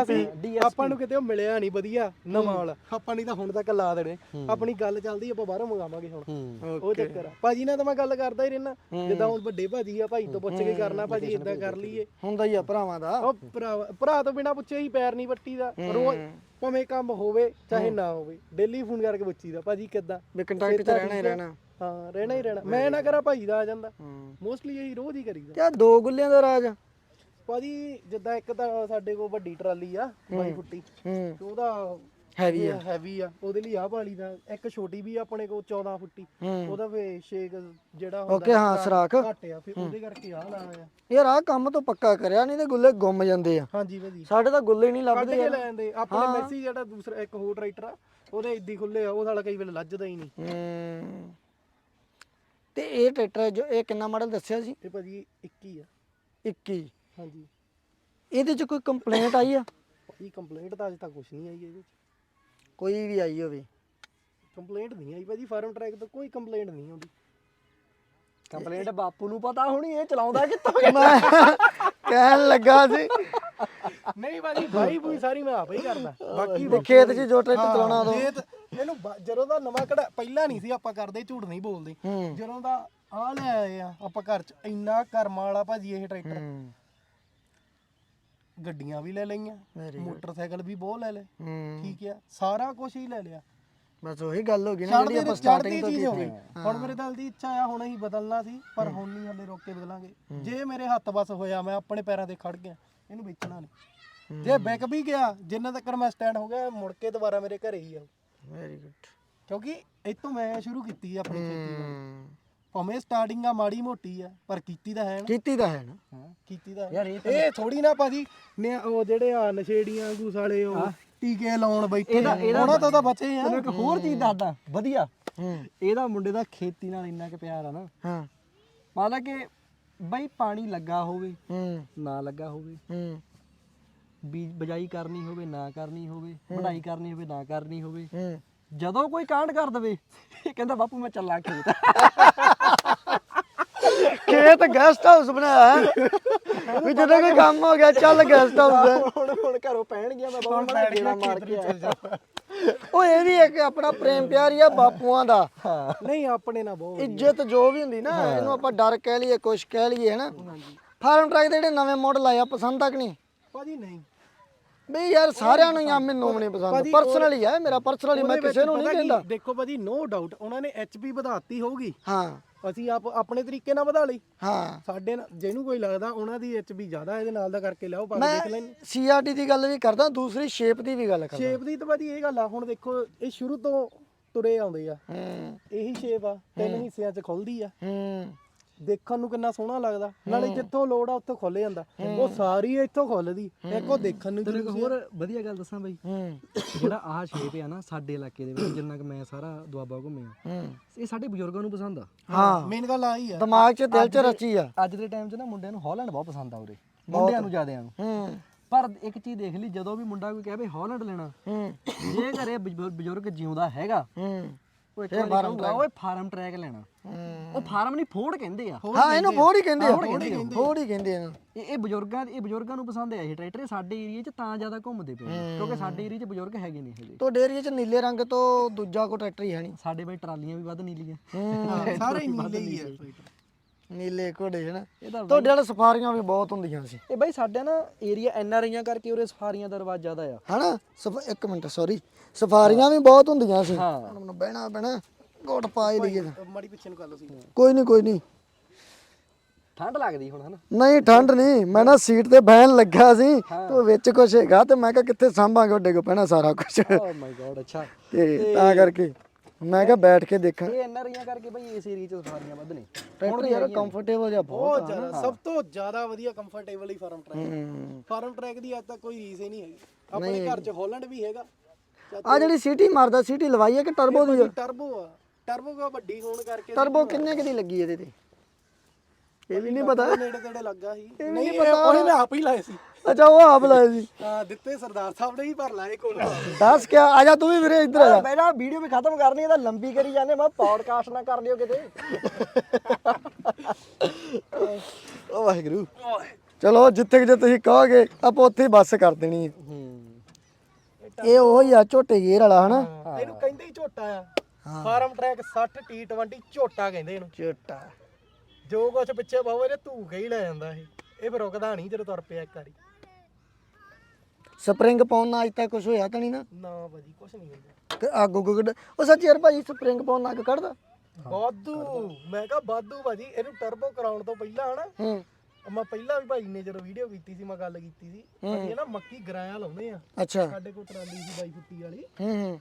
DSP ਆਪਾਂ ਨੂੰ ਕਿਤੇ ਉਹ ਮਿਲਿਆ ਨਹੀਂ ਵਧੀਆ ਨਵਾਂ ਵਾਲਾ। ਆਪਾਂ ਨਹੀਂ ਤਾਂ ਹੁਣ ਤੱਕ ਲਾ ਦੇਣੇ। ਆਪਣੀ ਗੱਲ ਚੱਲਦੀ ਆਪਾਂ ਬਾਹਰੋਂ ਮੰਗਾਵਾਂਗੇ ਹੁਣ। ਉਹ ਚੱਕਰ ਆ। ਭਾਜੀ ਨਾਲ ਤਾਂ ਮੈਂ ਗੱਲ ਕਰਦਾ ਹੀ ਰਹਿਣਾ ਜਿੱਦਾਂ ਹੁਣ ਵੱਡੇ ਭਾਜੀ ਆ ਭਾਈ ਤੋਂ ਪੁੱਛ ਕੇ ਕਰਨਾ ਭਾਜੀ ਇਦਾਂ ਕਰ ਲਈਏ। ਹੁੰਦਾ ਹੀ ਆ ਭਰਾਵਾਂ ਦਾ। ਉਹ ਭਰਾ ਭਰਾ ਤੋਂ ਬਿਨਾ ਪੁੱਛੇ ਹੀ ਪੈਰ ਨਹੀਂ ਵੱਟੀ ਦਾ। ਰੋਜ਼ ਭਾਵੇਂ ਕੰਮ ਹੋਵੇ ਚਾਹੇ ਨਾ ਹੋਵੇ ਡੇਲੀ ਫੋਨ ਕਰਕੇ ਪੁੱਛੀ ਦਾ ਭਾਜੀ ਕਿੱਦਾਂ? ਵੀ ਕੰਟੈਕਟ 'ਚ ਰਹਿਣਾ ਹੀ ਰਹਿਣਾ। ਹਾਂ ਰਹਿਣਾ ਹੀ ਰਹਿਣਾ। ਮੈਂ ਨਾ ਕਰਾਂ ਭਾਈ ਦਾ ਆ ਜਾਂਦਾ। ਮੋਸਟਲੀ ਇਹੀ ਰੋਜ਼ ਹੀ ਕਰੀਦਾ। ਤੇ ਦੋ ਗੁੱਲਿਆਂ ਦਾ ਰਾਜ। ਭਾਜੀ ਜਿੱਦਾਂ ਇੱਕ ਤਾਂ ਸਾਡੇ ਕੋਲ ਵੱਡੀ ਟਰਾਲੀ ਆ 22 ਫੁੱਟੀ। ਤੇ ਉਹਦਾ ਹੈਵੀ ਆ। ਹੈਵੀ ਆ। ਉਹਦੇ ਲਈ ਆਹ ਵਾਲੀ ਦਾ ਇੱਕ ਛੋਟੀ ਵੀ ਆ ਆਪਣੇ ਕੋਲ 14 ਫੁੱਟੀ ਹੂੰ। ਉਹਦਾ ਫੇ ਸ਼ੇਕ ਜਿਹੜਾ ਹੁੰਦਾ ਓਕੇ ਹਾਂ ਸਰਾਖ। ਘੱਟ ਆ ਫਿਰ ਉਹਦੇ ਕਰਕੇ ਆਹ ਲਾਇਆ ਆ ਯਾਰ ਆਹ ਕੰਮ ਤੋਂ ਪੱਕਾ ਕਰਿਆ ਨਹੀਂ ਤੇ ਗੁੱਲੇ ਗੁੰਮ ਜਾਂਦੇ ਆ। ਹਾਂਜੀ ਭਾਜੀ। ਸਾਡੇ ਤਾਂ ਗੁੱਲੇ ਨਹੀਂ ਕੱਢ ਲੱਭਦੇ ਕੇ ਯਾਰ। ਲੈ ਜਾਂਦੇ ਆਪਣੇ ਮੈਸੀ ਜਿਹੜਾ ਦੂਸਰਾ ਇੱਕ ਹੋਰ ਟਰੈਕਟਰ ਆ ਉਹਦੇ ਇੱਦੀ ਖੁੱਲੇ ਆ ਉਹ ਸਾਲਾ ਕਈ ਵੇਲੇ ਲੱਜਦਾ ਹੀ ਨਹੀਂ। ਹੂੰ। ਤੇ ਇਹ ਟਰੈਕਟਰ ਜੋ ਇਹ ਕਿੰਨਾ ਮਾਡਲ ਦੱਸਿਆ ਸੀ? ਇਹ ਭਾਜੀ 21 ਆ। 21 ਹਾਂਜੀ। ਇਹਦੇ 'ਚ ਕੋਈ ਕੰਪਲੇਂਟ ਆਈ ਆ? ਇਹ ਕੰਪਲੇਂਟ ਤਾਂ ਅਜੇ ਤੱਕ ਕੁਝ ਨਹੀਂ ਆਈ ਇਹਦੇ ਵਿੱਚ ਕੋਈ ਵੀ ਆਈ ਹੋਵੇ। ਕੰਪਲੇਂਟ ਨਹੀਂ ਆਈ ਭਾਜੀ ਫਾਰਮ ਟਰੈਕ ਤੋਂ ਕੋਈ ਕੰਪਲੇਂਟ ਨਹੀਂ ਆਉਂਦੀ। ਕੰਪਲੇਂਟ ਬਾਪੂ ਨੂੰ ਪਤਾ ਹੋਣੀ ਇਹ ਚਲਾਉਂਦਾ ਕਿੱਥੋਂ ਮੈਂ ਕਹਿਣ ਲੱਗਾ ਸੀ। ਨਹੀਂ ਭਾਜੀ ਬਾਈ ਬੂਈ ਸਾਰੀ ਮੈਂ ਆਪ ਹੀ ਕਰਦਾ। ਬਾਕੀ ਵੀ ਖੇਤ 'ਚ ਜੋ ਟਰੈਕਟਰ ਚਲਾਉਣਾ ਉਦੋਂ। ਖੇਤ ਇਹਨੂੰ ਬ- ਜਦੋਂ ਦਾ ਨਵਾਂ ਕਢਾ ਪਹਿਲਾਂ ਨਹੀਂ ਸੀ ਆਪਾਂ ਕਰਦੇ ਝੂਠ ਨਹੀਂ ਬੋਲਦੇ। ਜਦੋਂ ਦਾ ਆ ਲੈ ਆਏ ਆ ਆਪਾਂ ਘਰ ਚ ਇੰਨਾ ਕਰਮਾਂ ਵਾਲਾ ਭਾਜੀ ਇਹ ਟਰੈਕਟਰ। ਹੂੰ। ਗੱਡੀਆਂ ਵੀ ਲੈ ਲਈਆਂ. ਮੋਟਰਸਾਈਕਲ ਵੀ ਬਹੁਤ ਲੈ ਲਏ। ਹੂੰ। ਠੀਕ ਆ ਸਾਰਾ ਕੁਝ ਹੀ ਲੈ ਲਿਆ। ਬਸ ਉਹੀ ਗੱਲ ਹੋ ਗਈ ਨਾ ਜਿਹੜੀ ਆਪਾਂ ਸਟਾਰਟਿੰਗ ਤੋਂ ਕੀਤੀ ਹੁਣ ਮੇਰੇ ਦਿਲ ਦੀ ਇੱਛਾ ਆ ਹੁਣ ਹੀ ਬਦਲਣਾ ਸੀ ਪਰ ਹੁਣ ਨਹੀਂ ਹਲੇ ਰੋਕ ਕੇ ਬਦਲਾਂਗੇ। ਜੇ ਮੇਰੇ ਹੱਥ ਬਸ ਹੋਇਆ ਮੈਂ ਆਪਣੇ ਪੈਰਾਂ ਤੇ ਖੜ ਗਿਆ ਇਹਨੂੰ ਵੇਚਣਾ ਨਹੀਂ। ਜੇ ਵਿਕ ਵੀ ਗਿਆ ਜਿੰਨਾ ਤੱਕ ਮੈਂ ਸਟੈਂਡ ਹੋ ਗਿਆ ਮੁੜ ਕੇ ਦੁਬਾਰਾ ਮੇਰੇ ਘਰੇ ਹੀ ਆ ਵੈਰੀ ਗੁੱਡ ਕਿਉਂਕਿ ਇਤੋਂ ਮੈਂ ਸ਼ੁਰੂ ਕੀਤੀ ਆਪਣੀ ਖੇਤੀ ਭਾਵੇਂ ਸਟਾਰਟਿੰਗ ਆ ਮਾੜੀ ਮੋਟੀ ਆ ਪਰ ਕੀਤੀ ਤਾਂ ਹੈ ਨਾ। ਕੀਤੀ ਤਾਂ ਹੈ ਨਾ। ਹਾਂ ਕੀਤੀ ਤਾਂ। ਯਾਰ ਇਹ ਇਹ ਥੋੜੀ ਨਾ ਭਾਜੀ ਨੇ ਉਹ ਜਿਹੜੇ ਆ ਨਸ਼ੇੜੀਆਂ ਗੂਸਾਲੇ ਉਹ ਟੀਕੇ ਲਾਉਣ ਬੈਠੇ ਇਹਦਾ- ਇਹਦਾ- ਉਹਨਾਂ ਤੋਂ ਤਾਂ ਬਚੇ ਆ। ਤੈਨੂੰ ਇੱਕ ਹੋਰ ਚੀਜ਼ ਦੱਸਦਾ ਵਧੀਆ। ਹੂੰ। ਇਹਦਾ ਮੁੰਡੇ ਦਾ ਖੇਤੀ ਨਾਲ ਇੰਨਾ ਕੁ ਪਿਆਰ ਆ ਨਾ। ਹਾਂ। ਮੰਨ ਲਾ ਕਿ ਬਈ ਪਾਣੀ ਲੱਗਾ ਹੋਵੇ ਹੂੰ। ਨਾ ਲੱਗਾ ਹੋਵੇ। ਹੂੰ। ਬੀਜ ਬਜਾਈ ਕਰਨੀ ਹੋਵੇ ਨਾ ਕਰਨੀ ਹੋਵੇ। ਵਢਾਈ ਕਰਨੀ ਹੋਵੇ ਨਾ ਕਰਨੀ ਹੋਵੇ। ਹੂੰ। ਜਦੋਂ ਕੋਈ ਕਾਂਡ ਕਰ ਦਵੇ ਇਹ ਕਹਿੰਦਾ ਬਾਪੂ ਮੈਂ ਚੱਲਾਂ ਖੇਤ। ਖੇਤ ਗੈਸਟ ਹਾਊਸ ਬਣਾਇਆ ਹੈ। ਵੀ ਜਦੋਂ ਕੋਈ ਕੰਮ ਹੋ ਗਿਆ ਚੱਲ ਗੈਸਟ ਹਾਊਸ ਹੁਣ ਹੁਣ ਘਰੋਂ ਪੈਣ ਗਿਆ ਮੈਂ ਗੇੜਾ ਮਾਰ ਕੇ ਆਇਆ। ਉਹ ਇਹ ਵੀ ਇੱਕ ਆਪਣਾ ਪ੍ਰੇਮ ਪਿਆਰ ਹੀ ਆ ਬਾਪੂਆਂ ਦਾ। ਹਾਂ। ਨਹੀਂ ਆਪਣੇ ਨਾਲ ਬਹੁਤ ਇੱਜ਼ਤ ਜੋ ਵੀ ਹੁੰਦੀ ਨਾ ਇਹਨੂੰ ਆਪਾਂ ਡਰ ਕਹਿ ਲਈਏ ਕੁਛ ਕਹਿ ਲਈਏ ਹਨਾ। ਫਾਰਮ ਟਰੈਕ ਦੇ ਜਿਹੜੇ ਨਵੇਂ ਮਾਡਲ ਆਏ ਆ ਪਸੰਦ ਤੱਕ ਨਹੀਂ? ਭਾਜੀ ਨਹੀਂ। ਬਈ ਯਾਰ ਸਾਰਿਆਂ ਨੂੰ ਹੀ ਆ ਮੈਨੂੰ ਨਹੀਂ ਪਸੰਦ। ਪਰਸਨਲੀ ਆ ਮੇਰਾ ਪਰਸਨਲੀ ਮੈਂ ਕਿਸੇ ਨੂੰ ਨਹੀਂ ਕਹਿੰਦਾ। ਦੇਖੋ ਭਾਜੀ ਨੋ ਡਾਊਟ ਉਹਨਾਂ ਨੇ ਐਚਪੀ ਵਧਾਤੀ ਹੋਊਗੀ। ਹਾਂ। ਅਸੀਂ ਆਪ ਆਪਣੇ ਤਰੀਕੇ ਨਾਲ ਵਧਾ ਲਈ। ਹਾਂ। ਸਾਡੇ ਨਾਲ ਜਿਹਨੂੰ ਕੋਈ ਲੱਗਦਾ ਉਹਨਾਂ ਦੀ ਐਚਪੀ ਜ਼ਿਆਦਾ ਇਹਦੇ ਨਾਲ ਦਾ ਕਰਕੇ ਲਿਆਓ ਪਾ ਕੇ ਦੇਖ ਮੈਂ ਲੈਣ ਸੀਆਰਟੀ ਦੀ ਗੱਲ ਵੀ ਕਰਦਾ ਦੂਸਰੀ ਸ਼ੇਪ ਦੀ ਵੀ ਗੱਲ ਕਰਦਾ। ਸ਼ੇਪ ਦੀ ਤਾਂ ਭਾਜੀ ਇਹ ਗੱਲ ਆ ਹੁਣ ਦੇਖੋ ਇਹ ਸ਼ੁਰੂ ਤੋਂ ਤੁਰੇ ਆਉਂਦੇ ਆ। ਹੂੰ। ਇਹੀ ਸ਼ੇਪ ਆ ਤਿੰਨ ਹਿੱਸਿਆਂ 'ਚ ਖੁੱਲਦੀ ਆ। ਹੂੰ। ਦੇਖਣ ਨੂੰ ਕਿੰਨਾ ਸੋਹਣਾ ਲੱਗਦਾ। ਨਾਲੇ ਜਿੱਥੋਂ ਲੋੜ ਆ ਉੱਥੋਂ ਖੁੱਲ ਜਾਂਦਾ। ਉਹ ਸਾਰੀ ਇੱਥੋਂ ਖੁੱਲਦੀ ਇੱਕ ਉਹ ਦੇਖਣ ਨੂੰ ਤੈਨੂੰ ਇੱਕ ਹੋਰ ਵਧੀਆ ਗੱਲ ਦੱਸਾਂ ਬਈ। ਜਿਹੜਾ ਆਹ ਸ਼ੇਪ ਆ ਨਾ ਸਾਡੇ ਇਲਾਕੇ ਦੇ ਵਿੱਚ ਜਿੰਨਾ ਕਿ ਮੈਂ ਸਾਰਾ ਦੁਆਬਾ ਘੁੰਮਿਆ ਇਹ ਸਾਡੇ ਬਜ਼ੁਰਗਾਂ ਨੂੰ ਪਸੰਦ ਆ। ਹਾਂ। ਮੇਨ ਗੱਲ ਆਹੀ ਆ। ਦਿਮਾਗ 'ਚ ਦਿਲ 'ਚ ਰਚੀ ਆ। ਅੱਜ ਦੇ ਟਾਈਮ 'ਚ ਨਾ ਮੁੰਡਿਆਂ ਨੂੰ ਹਾਲੈਂਡ ਬਹੁਤ ਪਸੰਦ ਆ ਉਰੇ। ਮੁੰਡਿਆਂ ਨੂੰ ਜ਼ਿਆਦਿਆਂ ਨੂੰ। ਹੂੰ। ਪਰ ਇੱਕ ਚੀਜ਼ ਦੇਖ ਲਈ ਜਦੋਂ ਵੀ ਮੁੰਡਾ ਕੋਈ ਕਹੇ ਹਾਲੈਂਡ ਲੈਣਾ ਜੇ ਘਰੇ ਬਜ਼ੁ- ਬਜ਼ੁਰਗ ਜਿਉਂਦਾ ਹੈਗਾ ਉਹ ਇੱਕ ਵਾਰੀ ਕਹੂਗਾ ਓਏ ਫਾਰਮ ਟਰੈਕ ਲੈਣਾ। ਹੂੰ। ਉਹ ਫਾਰਮ ਨਹੀਂ ਫੋੜ ਕਹਿੰਦੇ ਆ। ਹਾਂ ਇਹਨੂੰ ਫੋੜ ਹੀ ਕਹਿੰਦੇ ਆ ਫੋੜ ਹੀ ਕਹਿੰਦੇ ਆ। ਇਹ ਇਹ ਬਜ਼ੁਰਗਾਂ ਇਹ ਬਜ਼ੁਰਗਾਂ ਨੂੰ ਪਸੰਦ ਆ ਇਹ ਟਰੈਕਟਰ ਸਾਡੇ ਏਰੀਆ 'ਚ ਤਾਂ ਜ਼ਿਆਦਾ ਘੁੰਮਦੇ ਪਏ ਨੇ ਕਿਉਂਕਿ ਸਾਡੇ ਏਰੀਆ 'ਚ ਬਜ਼ੁਰਗ ਹੈਗੇ ਨਹੀਂ ਹਜੇ ਤੁਹਾਡੇ ਏਰੀਆ 'ਚ ਨੀਲੇ ਰੰਗ ਤੋਂ ਦੂਜਾ ਕੋਈ ਟਰੈਕਟਰ ਹੀ ਹੈ ਨਹੀਂ। ਸਾਡੇ ਬਈ ਟਰਾਲੀਆਂ ਵੀ ਵੱਧ ਨੀਲੀਆਂ। ਹੂੰ। ਸਾਰੇ ਹੀ ਨੀਲੇ ਹੀ ਆ। ਨੀਲੇ ਘੋੜੇ ਹੈ ਨਾ ਇਹਦਾ ਤੁਹਾਡੇ ਵਾਲੇ ਸਫਾਰੀਆਂ ਵੀ ਬਹੁਤ ਹੁੰਦੀਆਂ ਸੀ। ਇਹ ਬਈ ਸਾਡੇ ਨਾ ਏਰੀਆ ਐਨ ਆਰ ਆਈਆਂ ਕਰਕੇ ਉਰੇ ਸਫਾਰੀਆਂ ਦਾ ਰਿਵਾਜ ਜ਼ਿਆਦਾ ਆ। ਹਨਾ? ਇੱਕ ਮਿੰਟ ਸੌਰੀ ਸਫਾਰੀਆਂ ਵੀ ਬਹੁਤ ਹੁੰਦੀਆਂ ਸੀ। ਹਾਂ। ਬਹਿਣਾ ਪੈਣਾ ਗੋਟ ਪਾ ਹੀ ਲਈਏ ਮਾੜੀ ਪਿੱਛੇ ਨੂੰ ਕਰ ਲਓ ਸੀ ਕੋਈ ਨਹੀਂ ਕੋਈ ਨਹੀਂ ਠੰਡ ਲੱਗਦੀ ਹੁਣ ਹਨਾ? ਨਹੀਂ ਠੰਡ ਨਹੀਂ ਮੈਂ ਨਾ ਸੀਟ ਤੇ ਬਹਿਣ ਲੱਗਾ ਸੀ। ਤੇ ਵਿੱਚ ਕੁਛ ਹੈਗਾ ਤੇ ਮੈਂ ਕਿਹਾ ਕਿੱਥੇ ਸਾਂਭਾਂਗੇ ਓਡੇ ਕੋ ਪੈਣਾ ਸਾਰਾ ਕੁਝ ਓ ਮਾਈ ਗॉड ਅੱਛਾ। ਤੇ ਤਾਂ ਕਰਕੇ। ਮੈਂ ਕਿਹਾ ਬੈਠ ਕੇ ਦੇਖਾਂ। ਇਹ ਐਨ ਆਰ ਆਈਆਂ ਕਰਕੇ ਬਈ ਇਸ ਏਰੀਆ 'ਚ ਸਫਾਰੀਆਂ ਵੱਧ ਨੇ। ਟਰੈਕਟਰ ਯਾਰ ਕੰਫਰਟੇਬਲ ਜਿਹਾ ਬਹੁਤ ਬਹੁਤ ਜ਼ਿਆਦਾ ਸਭ ਤੋਂ ਜ਼ਿਆਦਾ ਵਧੀਆ ਕੰਫਰਟੇਬਲ ਹੀ ਫਾਰਮ ਟਰੈਕ ਹੂੰ। ਫਾਰਮ ਟਰੈਕ ਦੀ ਅੱਜ ਤੱਕ ਕੋਈ ਰੀਸ ਹੀ ਨਹੀਂ ਹੈਗੀ। ਆਪਣੇ ਘਰ 'ਚ ਹਾਲੈਂਡ ਵੀ ਹੈਗਾ। ਆ ਜਿਹੜੀ ਸੀਟੀ ਮਾਰਦਾ ਸੀਟੀ ਲਵਾਈ ਹੈ ਕਿ ਟਰਬੋ ਦੀ ਆ? ਟਰਬੋ ਆ। ਟਰਬੋ ਕਾ ਵੱਡੀ ਹੋਣ ਕਰਕੇ ਟਰਬੋ ਕਿੰਨੇ ਕੁ ਦੀ ਲੱਗੀ ਇਹਦੇ ਤੇ? ਇਹ ਵੀ ਨਹੀਂ ਪਤਾ। ਨੇੜੇ ਤੇੜੇ ਲੱਗਾ ਸੀ। ਨਹੀਂ ਇਹ ਉਹਨੇ ਮੈਂ ਆਪ ਹੀ ਲਾਏ ਸੀ। ਅੱਛਾ ਉਹ ਆਪ ਲਾਏ ਸੀ। ਹਾਂ ਦਿੱਤੇ ਸਰਦਾਰ ਸਾਹਿਬ ਨੇ ਹੀ ਭਰ ਲਾਏ ਕੋਲ ਦੱਸ ਕਿਆ ਆ ਜਾ ਤੂੰ ਵੀ ਵੀਰੇ ਇੱਧਰ ਆ ਜਾ। ਪਹਿਲਾਂ ਵੀਡੀਓ ਵੀ ਖਤਮ ਕਰਨੀ ਹੈ ਤਾਂ ਲੰਬੀ ਕਰੀ ਜਾਂਦੇ ਮੈਂ ਪੌਡਕਾਸਟ ਨਾ ਕਰ ਲਿਓ ਕਿਤੇ। ਓ ਵਾਹਿਗੁਰੂ। ਚਲੋ ਜਿੱਥੇ ਕਿ ਜੇ ਤੁਸੀਂ ਕਹੋਗੇ ਆਪਾਂ ਉੱਥੇ ਹੀ ਬੱਸ ਕਰ ਦੇਣੀ ਹੈ। ਇਹ ਉਹ ਹੀ ਆ ਝੋਟੇ ਗੇਰ ਵਾਲਾ ਹਨਾ? ਇਹਨੂੰ ਕਹਿੰਦੇ ਹੀ ਝੋਟਾ ਆ। ਫਾਰਮ ਟਰੈਕ 60 T20 ਝੋਟਾ ਕਹਿੰਦੇ ਇਹਨੂੰ। ਝੋਟਾ। ਜੋ ਕੁਛ ਪਿੱਛੇ ਬਾਹੋ ਇਹਨੇ ਧੂ ਕੇ ਹੀ ਲੈ ਜਾਂਦਾ ਇਹ। ਇਹ ਫਿਰ ਰੁਕਦਾ ਨਹੀਂ ਜਦੋਂ ਤੁਰ ਪਿਆ ਇੱਕ ਵਾਰੀ। ਸਪਰਿੰਗ ਪਾਉਣ ਨਾਲ ਅੱਜ ਤੱਕ ਕੁਝ ਹੋਇਆ ਤਾਂ ਨਹੀਂ ਨਾ? ਨਾ ਭਾਜੀ ਕੁਛ ਨਹੀਂ ਹੁੰਦਾ ਤੇ ਅੱਗ ਉੱਗ ਕੱਢ ਉਹ ਸੱਚ ਯਾਰ ਭਾਈ ਸਪਰਿੰਗ ਪਾਉਣ ਨਾਲ ਅੱਗ ਕੱਢਦਾ? ਵਾਧੂ। ਮੈਂ ਕਿਹਾ ਵਾਧੂ ਭਾਜੀ ਇਹਨੂੰ ਟਰਬੋ ਕਰਾਉਣ ਤੋਂ ਪਹਿਲਾਂ ਹਨਾ ਹੂੰ। ਮੈਂ ਪਹਿਲਾਂ ਵੀ ਭਾਈ ਨੇ ਜਦੋਂ ਵੀਡੀਓ ਕੀਤੀ ਸੀ ਮੈਂ ਗੱਲ ਕੀਤੀ ਸੀ ਅਸੀਂ ਨਾ ਮੱਕੀ ਗਰਾਇਆ ਲਾਉਂਦੇ ਆ। ਅੱਛਾ। ਸਾਡੇ ਕੋਲ ਟਰਾਲੀ ਸੀ ਬਾਈ ਫੁੱਟੀ ਵਾਲੀ। ਹੂੰ ਹੂੰ।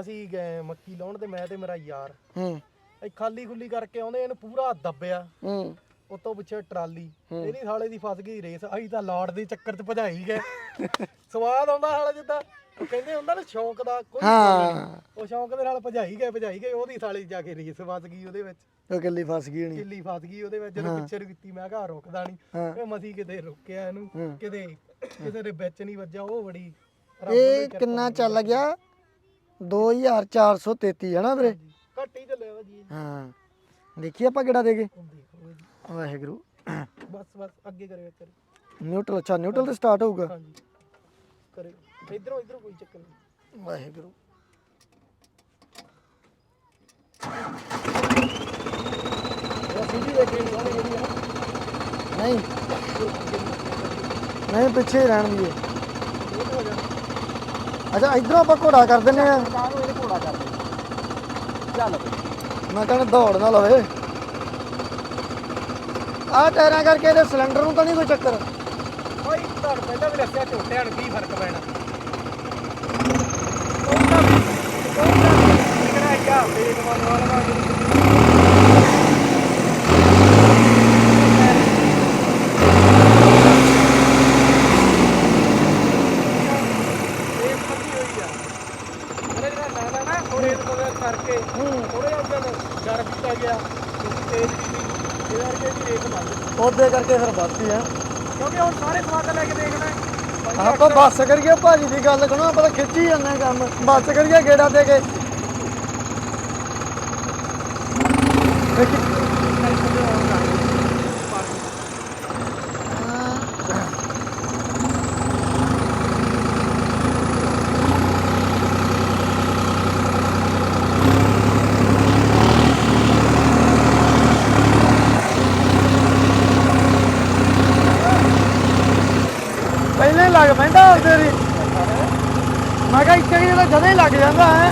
ਅਸੀਂ ਗਏ ਮੱਕੀ ਲਾਉਣ ਤੇ ਮੈਂ ਤੇ ਮੇਰਾ ਯਾਰ। ਹੂੰ। ਇਹ ਖਾਲੀ ਖੁੱਲੀ ਕਰਕੇ ਆਉਂਦੇ ਇਹਨੂੰ ਪੂਰਾ ਦੱਬਿਆ। ਹੂੰ। ਉਤੋਂ ਪਿੱਛੇ ਟਰਾਲੀ। ਇਹਦੀ ਸਾਲੇ ਦੀ ਫਸ ਗਈ ਰੇਸ ਅਸੀਂ ਤਾਂ ਲਾੜ ਦੇ ਚੱਕਰ 'ਚ ਭਜਾਈ ਗਏ। ਸਵਾਦ ਆਉਂਦਾ ਹਾਲੇ ਜਿੱਦਾਂ। ਉਹ ਕਹਿੰਦੇ ਹੁੰਦਾ ਨਾ ਸ਼ੌਂਕ ਦਾ ਕੋਈ ਹਾਂ। ਉਹ ਸ਼ੌਂਕ ਦੇ ਨਾਲ ਭਜਾਈ ਗਏ ਭਜਾਈ ਗਏ ਉਹਦੀ ਸਾਲੀ ਜਾ ਕੇ ਰੇਸ ਫਸ ਗਈ ਉਹਦੇ ਵਿੱਚ। ਉਹ ਕਿੱਲੀ ਫਸ ਗਈ ਹੋਣੀ। ਕਿੱਲੀ ਫਸ ਗਈ ਉਹਦੇ ਵਿੱਚ ਜਦੋਂ ਪਿੱਛੇ ਕੀਤੀ ਮੈਂ ਕਿਹਾ ਰੁਕਦਾ ਨਹੀਂ। ਇਹ ਮਸੀ ਕਿਤੇ ਰੁਕਿਆ ਇਹਨੂੰ ਕਿਤੇ ਕਿਸੇ ਦੇ ਵਿੱਚ ਨਹੀਂ ਵੱਜਾ ਉਹ ਬੜੀ ਇਹ ਕਿੰਨਾ ਚੱਲ ਗਿਆ? 2433 ਹੈ ਨਾ ਵੀਰੇ? ਘੱਟ ਹੀ ਚੱਲਿਆ ਵਾ ਜੀ ਹਾਂ। ਦੇਖੀ ਆਪਾਂ ਕਿਹੜਾ ਦੇ ਗਏ ਹੁਣ ਦੇਖੋ ਜੀ। ਵਾਹਿਗੁਰੂ। ਬਸ ਬਸ ਅੱਗੇ ਕਰਿਓ ਕਰੇ ਨਿਊਟਰਲ ਅੱਛਾ ਨਿਊਟਰਲ ਤੇ ਸਟਾਰਟ ਹੋਊਗਾ। ਹਾਂਜੀ ਕਰੇ ਇਧਰੋਂ ਇਧਰੋਂ ਕੋਈ ਚੱਕਰ ਨਹੀਂ। ਵਾਹਿਗੁਰੂ। ਸੀਡੀ ਦੇਖਣੀ ਸੋਹਣੀ ਜਿਹੜੀ ਆ। ਨਹੀਂ। ਨਹੀਂ ਪਿੱਛੇ ਹੀ ਰਹਿਣ ਦੀ ਅੱਛਾ ਇਧਰੋਂ ਆਪਾਂ ਘੋੜਾ ਕਰ ਦਿੰਨੇ ਆ। ਕਾਰ ਨੂੰ ਇਹਨੇ ਘੋੜਾ ਕਰ ਬਈ ਮੈਂ ਕਹਿੰਦਾ ਦੌੜ ਨਾ ਲਵੇ। ਆਹ ਟਾਇਰਾਂ ਕਰਕੇ ਇਹਦੇ ਸਿਲੰਡਰ ਨੂੰ ਤਾਂ ਨਹੀਂ ਕੋਈ ਚੱਕਰ। ਓਏ ਤੁਹਾਨੂੰ ਪਹਿਲਾਂ ਵੀ ਦੱਸਿਆ ਝੋਟਿਆਂ ਨੂੰ ਕੀ ਫ਼ਰਕ ਪੈਣਾ। ਕਿਹੜਾ ਵਾਲਾ ਇਹ ਹੋਈ ਆ। ਜਿਹੜਾ ਲਾਦਾ ਨਾ ਥੋੜੇ ਜਿਹੇ ਕਰਕੇ ਥੋੜੇ ਜਿਹਾ ਡਰ ਵੀ ਪੈ ਗਿਆ ਕਿਉਂਕਿ ਤੇਜ਼ ਵੀ ਸੀ ਇਹਦਾ ਕਰਕੇ ਵੀ ਰੇਸ ਬੰਦ ਉਹਦੇ ਕਰਕੇ ਫਿਰ ਬੱਸੀ ਆ। ਕਿਉਂਕਿ ਹੁਣ ਸਾਰੇ ਸਵਾਦ ਲੈ ਕੇ ਦੇਖਣਾ ਹੈ। ਆਪਾਂ ਬੱਸ ਕਰੀਏ ਭਾਜੀ ਦੀ ਗੱਲ ਕਰੋ ਆਪਾਂ ਤਾਂ ਖਿੱਚੀ ਜਾਂਦੇ ਕੰਮ। ਬੱਸ ਕਰੀਏ ਗੇੜਾ ਦੇ ਕੇ। ਦੇਖੀ ਪਹਿਲੇ ਹੀ ਲੱਗ ਪੈਂਦਾ ਉਹਦੇ ਦੀ ਮੈਂ ਕਿਹਾ ਕਿ ਹੀ ਲੱਗ ਜਾਂਦਾ ਹੈ?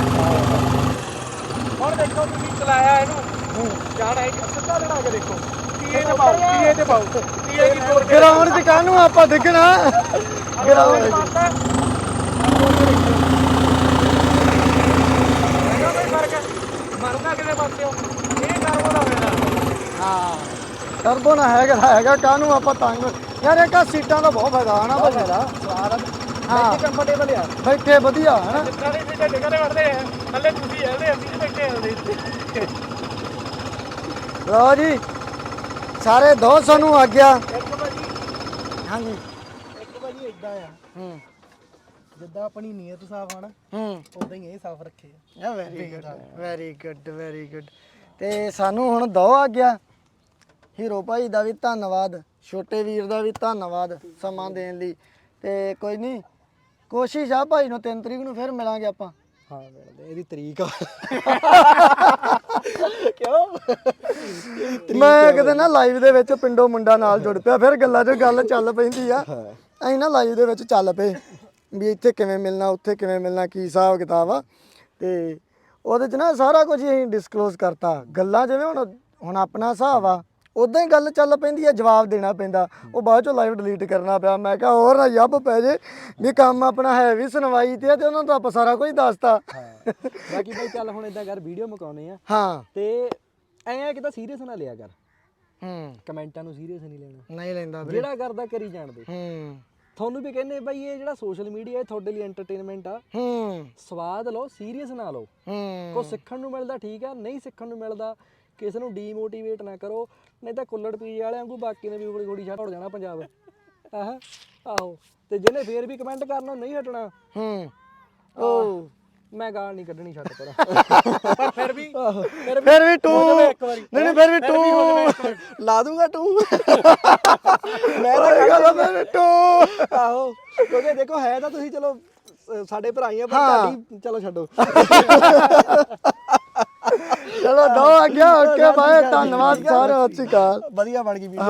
ਹੁਣ ਦੇਖੋ ਤੁਸੀਂ ਚਲਾਇਆ ਇਹਨੂੰ। ਜਾਣਾ ਹੈ ਸਿੱਧਾ ਲੜਾ ਕੇ ਦੇਖੋ। ਟੀਏ ਤੇ ਪਾਓ ਟੀਏ ਤੇ ਪਾਓ। ਟੀਏ ਦੀ ਤੋੜ ਕੇ ਗਰਾਊਂਡ 'ਚ ਕਾਹਨੂੰ ਆਪਾਂ ਡਿੱਗਣਾ ਗਰਾਊਂਡ 'ਚ। ਇਹ ਦਾ ਟਰਬੋ ਨਾ ਹੈਗਾ ਹੈਗਾ ਕਾਹਨੂੰ ਆਪਾਂ ਤੰਗ। ਯਾਰ ਇੱਕ ਆਹ ਸੀਟਾਂ ਦਾ ਬਹੁਤ ਫਾਇਦਾ ਹੈ ਨਾ ਭਾਜੀ? ਸਵਾਦ ਹਾਂ। ਹਾਂ। ਕੰਫਰਟੇਬਲ ਆ। ਬੈਠੇ ਵਧੀਆ ਹੈ ਨਾ ਜਿੱਦਾਂ ਦੇ ਸੀਟੇ ਨਿਕਲੇ ਵੜਦੇ ਆ ਥੱਲੇ ਤੁਸੀਂ ਇਹਦੇ ਅਸੀਂ ਬੈਠੇ ਹੁੰਦੇ ਲਓ ਜੀ ਸਾਰੇ ਦੋਸਤਾਂ ਨੂੰ ਆ ਗਿਆ। ਇੱਕ ਭਾਜੀ ਹਾਂਜੀ। ਇੱਕ ਭਾਜੀ ਇਦਾਂ ਆ ਹੂੰ। ਜਿੱਦਾਂ ਆਪਣੀ ਨੀਅਤ ਸਾਫ਼ ਆ ਨਾ ਹੂੰ। ਉਦਾਂ ਹੀ ਇਹ ਸਾਫ਼ ਰੱਖੇ ਆ। Very good very good very good ਤੇ ਸਾਨੂੰ ਹੁਣ ਦੋ ਆ ਗਿਆ। ਹੀਰੋ ਭਾਈ ਦਾ ਵੀ ਧੰਨਵਾਦ ਛੋਟੇ ਵੀਰ ਦਾ ਵੀ ਧੰਨਵਾਦ ਸਮਾਂ ਦੇਣ ਲਈ। ਤੇ ਕੋਈ ਨਹੀਂ ਕੋਸ਼ਿਸ਼ ਆ ਭਾਈ ਨੂੰ 3 ਤਰੀਕ ਨੂੰ ਫਿਰ ਮਿਲਾਂਗੇ ਆਪਾਂ। ਹਾਂ ਮਿਲਦੇ ਇਹਦੀ ਤਰੀਕ ਆ। ਕਿਉਂ? ਮੈਂ ਕਿਤੇ ਨਾ ਲਾਈਵ ਦੇ ਵਿੱਚ ਪਿੰਡੋਂ ਮੁੰਡਾ ਨਾਲ ਜੁੜ ਪਿਆ ਫਿਰ ਗੱਲਾਂ 'ਚ ਗੱਲ ਚੱਲ ਪੈਂਦੀ ਆ। ਅਸੀਂ ਨਾ ਲਾਈਵ ਦੇ ਵਿੱਚ ਚੱਲ ਪਏ ਵੀ ਇੱਥੇ ਕਿਵੇਂ ਮਿਲਣਾ ਉੱਥੇ ਕਿਵੇਂ ਮਿਲਣਾ ਕੀ ਹਿਸਾਬ ਕਿਤਾਬ ਆ। ਤੇ ਉਹਦੇ 'ਚ ਨਾ ਸਾਰਾ ਕੁਝ ਅਸੀਂ ਡਿਸਕਲੋਜ਼ ਕਰਤਾ। ਗੱਲਾਂ ਜਿਵੇਂ ਹੁਣ ਹੁਣ ਆਪਣਾ ਹਿਸਾਬ ਆ ਉਦਾਂ ਹੀ ਗੱਲ ਚੱਲ ਪੈਂਦੀ ਆ ਜਵਾਬ ਦੇਣਾ ਪੈਂਦਾ। ਉਹ ਬਾਅਦ ਚੋਂ ਲਾਈਵ ਡਿਲੀਟ ਕਰਨਾ ਪਿਆ। ਮੈਂ ਕਿਹਾ ਹੋਰ ਨਾ ਯੱਬ ਪੈ ਜੇ। ਵੀ ਕੰਮ ਆਪਣਾ ਹੈ ਵੀ ਸੁਣਵਾਈ ਤੇ ਆ ਤੇ ਉਹਨਾਂ ਨੂੰ ਤਾਂ ਆਪਾਂ ਸਾਰਾ ਕੁਝ ਦੱਸਤਾ। ਬਾਕੀ ਭਾਈ ਚੱਲ ਹੁਣ ਇਦਾਂ ਕਰ ਵੀਡੀਓ ਮੁਕਾਉਨੇ ਆ। ਹਾਂ। ਤੇ ਐਂ ਆ ਕਿ ਤਾਂ ਸੀਰੀਅਸ ਨਾ ਲਿਆ ਕਰ। ਹੂੰ। ਕਮੈਂਟਾਂ ਨੂੰ ਸੀਰੀਅਸ ਨਹੀਂ ਲੈਣਾ। ਨਹੀਂ ਲੈਂਦਾ ਵੀਰੇ। ਜਿਹੜਾ ਕਰਦਾ ਕਰੀ ਜਾਣ ਦੇ। ਹੂੰ। ਤੁਹਾਨੂੰ ਵੀ ਕਹਿੰਦੇ ਬਈ ਇਹ ਜਿਹੜਾ ਸੋਸ਼ਲ ਮੀਡੀਆ ਇਹ ਤੁਹਾਡੇ ਲਈ ਐਂਟਰਟੇਨਮੈਂਟ ਆ। ਹੂੰ। ਸਵਾਦ ਲਓ ਸੀਰੀਅਸ ਨਾ ਲਓ। ਹੂੰ। ਕੋ ਸਿੱਖਣ ਨੂੰ ਮਿਲਦਾ ਠੀਕ ਆ ਨਹੀਂ ਸਿੱਖਣ ਨੂੰ ਮਿਲਦਾ ਕਿਸੇ ਨੂੰ ਡੀਮੋਟੀਵੇਟ ਨਾ ਕਰੋ ਨਹੀਂ ਤਾਂ ਕੁੱਲੜ ਪੀਜੇ ਵਾਲਿਆਂ ਵਾਂਗੂ ਬਾਕੀ ਨੇ ਵੀ ਉਗਲੀ ਗੋੜੀ ਛੱਡ ਜਾਣਾ ਪੰਜਾਬ। ਆਹ ਆਹੋ ਤੇ ਜਿਹਨੇ ਫੇਰ ਵੀ ਕਮੈਂਟ ਕਰਨਾ ਨਹੀਂ ਹਟਣਾ। ਹੂੰ। ਉਹ ਮੈਂ ਗਾਲ ਨਹੀਂ ਕੱਢਣੀ ਛੱਡ ਪਰਾਂ। ਪਰ ਫਿਰ ਵੀ ਫਿਰ ਵੀ ਫਿਰ ਵੀ ਟੂ। ਨਹੀਂ ਨਹੀਂ ਫਿਰ ਵੀ ਟੂ। ਲਾ ਦੂੰਗਾ ਤੂੰ। ਮੈਂ ਮੈਂ ਤਾਂ ਕਹਿੰਦਾ ਵੀ ਟੂ ਆਹੋ ਕਿਉਂਕਿ ਦੇਖੋ ਹੈ ਤਾਂ ਤੁਸੀਂ ਚਲੋ ਸਾਡੇ ਭਰਾ ਹੀ। ਆ ਪਰ। ਤੁਹਾਡੀ ਚਲੋ ਛੱਡੋ। ਚਲੋ ਦੋ ਆ ਗਿਆ ਓਕੇ ਬਾਏ, ਧੰਨਵਾਦ ਸਾਰਿਆਂ ਸਤਿ ਸ਼੍ਰੀ ਅਕਾਲ। ਵਧੀਆ ਬਣ ਗਈ ਵੀਡੀਓ।